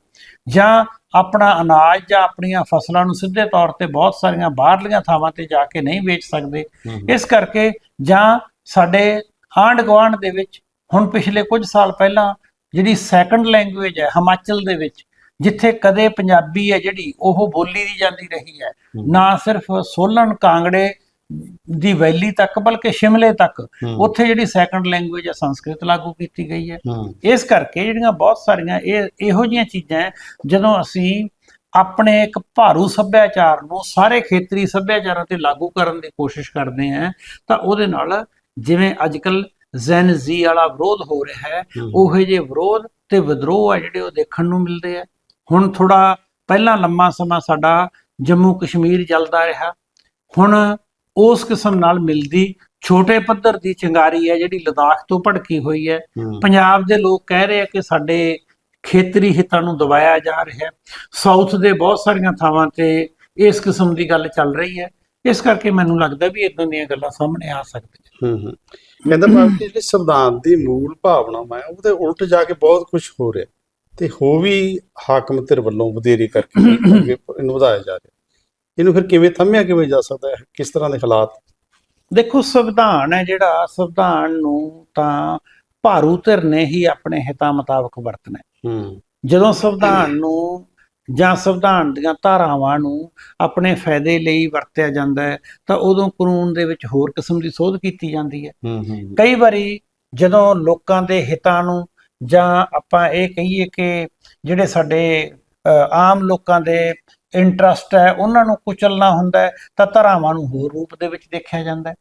ਜਾਂ ਆਪਣਾ ਅਨਾਜ ਜਾਂ ਆਪਣੀਆਂ ਫਸਲਾਂ ਨੂੰ ਸਿੱਧੇ ਤੌਰ ਤੇ ਬਹੁਤ ਸਾਰੀਆਂ ਬਾਹਰਲੀਆਂ ਥਾਵਾਂ ਤੇ ਜਾ ਕੇ ਨਹੀਂ ਵੇਚ ਸਕਦੇ। ਇਸ ਕਰਕੇ ਜਾਂ ਸਾਡੇ ਆਂਢ ਗੁਆਂਢ ਦੇ ਵਿੱਚ ਹੁਣ ਪਿਛਲੇ ਕੁਝ ਸਾਲ ਪਹਿਲਾਂ ਜਿਹੜੀ ਸੈਕੰਡ ਲੈਂਗੁਏਜ ਹੈ ਹਿਮਾਚਲ ਦੇ ਵਿੱਚ ਜਿੱਥੇ ਕਦੇ ਪੰਜਾਬੀ ਹੈ ਜਿਹੜੀ ਉਹ ਬੋਲੀ ਦੀ ਜਾਂਦੀ ਰਹੀ ਹੈ। ਹੂੰ। ਨਾ ਸਿਰਫ ਸੋਲਨ ਕਾਂਗੜੇ ਦੀ ਵੈਲੀ ਤੱਕ ਬਲਕਿ ਸ਼ਿਮਲੇ ਤੱਕ। ਉੱਥੇ ਜਿਹੜੀ ਸੈਕੰਡ ਲੈਂਗੁਏਜ ਹੈ ਸੰਸਕ੍ਰਿਤ ਲਾਗੂ ਕੀਤੀ ਗਈ ਹੈ ਇਸ ਕਰਕੇ ਜਿਹੜੀਆਂ ਬਹੁਤ ਸਾਰੀਆਂ ਇਹ ਇਹੋ ਜਿਹੀਆਂ ਚੀਜ਼ਾਂ ਜਦੋਂ ਅਸੀਂ ਆਪਣੇ ਇੱਕ ਭਾਰੂ ਸੱਭਿਆਚਾਰ ਨੂੰ ਸਾਰੇ ਖੇਤਰੀ ਸੱਭਿਆਚਾਰਾਂ ਤੇ ਲਾਗੂ ਕਰਨ ਦੀ ਕੋਸ਼ਿਸ਼ ਕਰਦੇ ਹਾਂ ਤਾਂ ਉਹਦੇ ਨਾਲ ਜਿਵੇਂ ਅੱਜਕੱਲ ਜ਼ੈਨ ਜ਼ੀ ਵਾਲਾ ਵਿਰੋਧ ਹੋ ਰਿਹਾ ਹੈ। ਉਹੇ ਜਿਹੇ ਵਿਰੋਧ ਤੇ ਵਿਦਰੋਹ ਆ ਜਿਹੜੇ ਉਹ ਦੇਖਣ ਨੂੰ ਮਿਲਦੇ ਆ ਹੁਣ ਥੋੜਾ ਪਹਿਲਾਂ ਲੰਮਾ ਸਮਾਂ ਸਾਡਾ ਜੰਮੂ ਕਸ਼ਮੀਰ ਚੱਲਦਾ ਰਿਹਾ ਹੁਣ ਉਸ ਕਿਸਮ ਨਾਲ ਮਿਲਦੀ। ਛੋਟੇ ਪੱਧਰ ਦੀ ਚਿੰਗਾਰੀ ਹੈ ਜਿਹੜੀ ਲਦਾਖ ਤੋਂ ਭੜਕੀ ਹੋਈ ਹੈ। ਹੂੰ। ਪੰਜਾਬ ਦੇ ਲੋਕ ਕਹਿ ਰਹੇ ਆ ਕਿ ਸਾਡੇ ਖੇਤਰੀ ਹਿੱਤਾਂ ਨੂੰ ਦਬਾਇਆ ਜਾ ਰਿਹਾ ਹੈ। ਸਾਊਥ ਦੇ ਬਹੁਤ ਸਾਰੀਆਂ ਥਾਵਾਂ ਤੇ ਇਸ ਕਿਸਮ ਦੀ ਗੱਲ ਚੱਲ ਰਹੀ ਹੈ। ਇਸ ਕਰਕੇ ਮੈਨੂੰ ਲੱਗਦਾ ਵੀ ਇਦਾਂ ਦੀਆਂ ਗੱਲਾਂ ਸਾਹਮਣੇ ਆ ਸਕਦੀਆਂ। ਹੂੰ ਹੂੰ। ਕਹਿੰਦਾ ਕਿ ਜਿਹੜੀ ਸੰਵਿਧਾਨ ਦੀ ਮੂਲ ਭਾਵਨਾ ਮੈਂ ਉਹਦੇ ਉਲਟ ਜਾ ਕੇ ਬਹੁਤ ਕੁਝ ਹੋ ਰਿਹਾ। ਤੇ ਹੋ ਵੀ ਹਾਕਮ ਧਿਰ ਵੱਲੋਂ ਵਧੇਰੀ ਕਰਕੇ ਇਹਨੂੰ ਵਧਾਇਆ ਜਾ ਰਿਹਾ। ਇਹਨੂੰ ਫਿਰ ਕਿਵੇਂ ਥੰਮਿਆ ਕਿਵੇਂ ਜਾ ਸਕਦਾ ਹੈ? ਕਿਸ ਤਰ੍ਹਾਂ ਦੇ ਹਾਲਾਤ? ਦੇਖੋ ਸੰਵਿਧਾਨ ਹੈ ਜਿਹੜਾ ਸੰਵਿਧਾਨ ਨੂੰ ਤਾਂ ਭਾਰੂ ਧਿਰ ਨੇ ਹੀ ਆਪਣੇ ਹਿੱਤਾਂ ਮੁਤਾਬਕ ਵਰਤਣਾ ਹੈ। ਹੂੰ। ਜਦੋਂ ਸੰਵਿਧਾਨ ਨੂੰ ਜਾਂ ਸੰਵਿਧਾਨ ਦੀਆਂ ਧਾਰਾਵਾਂ ਨੂੰ ਆਪਣੇ ਫਾਇਦੇ ਲਈ ਵਰਤਿਆ ਜਾਂਦਾ ਹੈ ਤਾਂ ਉਦੋਂ ਕਾਨੂੰਨ ਦੇ ਵਿੱਚ ਹੋਰ ਕਿਸਮ ਦੀ ਸੋਧ ਕੀਤੀ ਜਾਂਦੀ ਹੈ। ਕਈ ਵਾਰੀ ਜਦੋਂ ਲੋਕਾਂ ਦੇ ਹਿੱਤਾਂ ਨੂੰ ਜਾਂ ਆਪਾਂ ਇਹ ਕਹੀਏ ਕਿ ਜਿਹੜੇ ਸਾਡੇ ਆਮ ਲੋਕਾਂ ਦੇ ਇੰਟਰਸਟ ਹੈ ਉਹਨਾਂ ਨੂੰ ਕੁਚਲਣਾ ਹੁੰਦਾ ਤਾਂ ਧਾਰਾਵਾਂ ਨੂੰ ਹੋਰ ਰੂਪ ਦੇ ਵਿੱਚ ਦੇਖਿਆ ਜਾਂਦਾ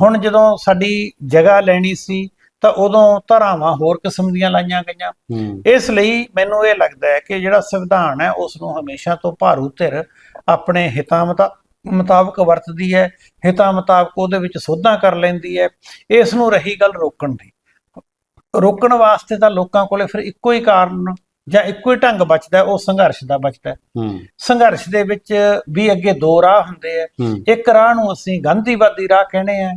ਹੁਣ ਜਦੋਂ ਸਾਡੀ ਜਗ੍ਹਾ ਲੈਣੀ ਸੀ ਤਾਂ ਉਦੋਂ ਧਾਰਾਵਾਂ ਹੋਰ ਕਿਸਮ ਦੀਆਂ ਲਾਈਆਂ ਗਈਆਂ। ਇਸ ਲਈ ਮੈਨੂੰ ਇਹ ਲੱਗਦਾ ਹੈ ਕਿ ਜਿਹੜਾ ਸੰਵਿਧਾਨ ਹੈ ਉਸ ਨੂੰ ਹਮੇਸ਼ਾ ਤੋਂ ਭਾਰੂ ਧਿਰ ਆਪਣੇ ਹਿੱਤਾਂ ਮੁਤਾ- ਮੁਤਾਬਕ ਵਰਤਦੀ ਹੈ ਹਿੱਤਾਂ ਮੁਤਾਬਕ ਉਹਦੇ ਵਿੱਚ ਸੋਧਾਂ ਕਰ ਲੈਂਦੀ ਹੈ ਇਸ ਨੂੰ ਰਹੀ ਗੱਲ ਰੋਕਣ ਦੀ। ਰੋਕਣ ਵਾਸਤੇ ਤਾਂ ਲੋਕਾਂ ਕੋਲੇ ਫਿਰ ਇੱਕੋ ਹੀ ਕਾਰਨ ਜਾਂ ਇੱਕੋ ਹੀ ਢੰਗ ਬਚਦਾ ਉਹ ਸੰਘਰਸ਼ ਦਾ ਬਚਦਾ ਹੈ। ਸੰਘਰਸ਼ ਦੇ ਵਿੱਚ ਵੀ ਅੱਗੇ ਦੋ ਰਾਹ ਹੁੰਦੇ ਆ ਇੱਕ ਰਾਹ ਨੂੰ ਅਸੀਂ ਗਾਂਧੀਵਾਦੀ ਰਾਹ ਕਹਿੰਦੇ ਆ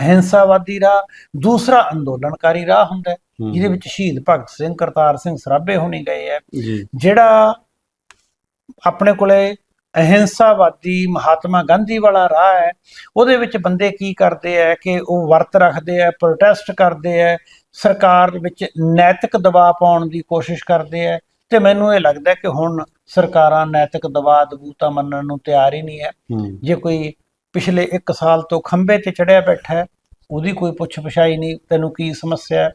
ਅਹਿੰਸਾਵਾਦੀ ਰਾਹ। ਦੂਸਰਾ ਅੰਦੋਲਨਕਾਰੀ ਰਾਹ ਹੁੰਦਾ। ਜਿਹਦੇ ਵਿੱਚ ਸ਼ਹੀਦ ਭਗਤ ਸਿੰਘ ਕਰਤਾਰ ਸਿੰਘ ਸਰਾਭੇ ਹੋਣੀ ਗਏ ਆ ਜਿਹੜਾ ਆਪਣੇ ਕੋਲੇ ਅਹਿੰਸਾਵਾਦੀ ਮਹਾਤਮਾ ਗਾਂਧੀ ਵਾਲਾ ਰਾਹ ਹੈ। ਉਹਦੇ ਵਿੱਚ ਬੰਦੇ ਕੀ ਕਰਦੇ ਆ ਕਿ ਉਹ ਵਰਤ ਰੱਖਦੇ ਆ ਪ੍ਰੋਟੈਸਟ ਕਰਦੇ ਆ ਸਰਕਾਰ ਵਿੱਚ ਨੈਤਿਕ ਦਬਾਅ ਪਾਉਣ ਦੀ ਕੋਸ਼ਿਸ਼ ਕਰਦੇ ਆ। ਤੇ ਮੈਨੂੰ ਇਹ ਲੱਗਦਾ ਕਿ ਹੁਣ ਸਰਕਾਰਾਂ ਨੈਤਿਕ ਦਬਾਅ ਦਬੂਤਾ ਮੰਨਣ ਨੂੰ ਤਿਆਰ ਹੀ ਨਹੀਂ ਹੈ। ਜੇ ਕੋਈ ਪਿਛਲੇ 1 ਸਾਲ ਤੋਂ ਖੰਬੇ ਤੇ ਚੜਿਆ ਬੈਠਾ ਹੈ ਉਹਦੀ ਕੋਈ ਪੁੱਛ ਪਛਾਈ ਨਹੀਂ ਤੈਨੂੰ ਕੀ ਸਮੱਸਿਆ ਹੈ?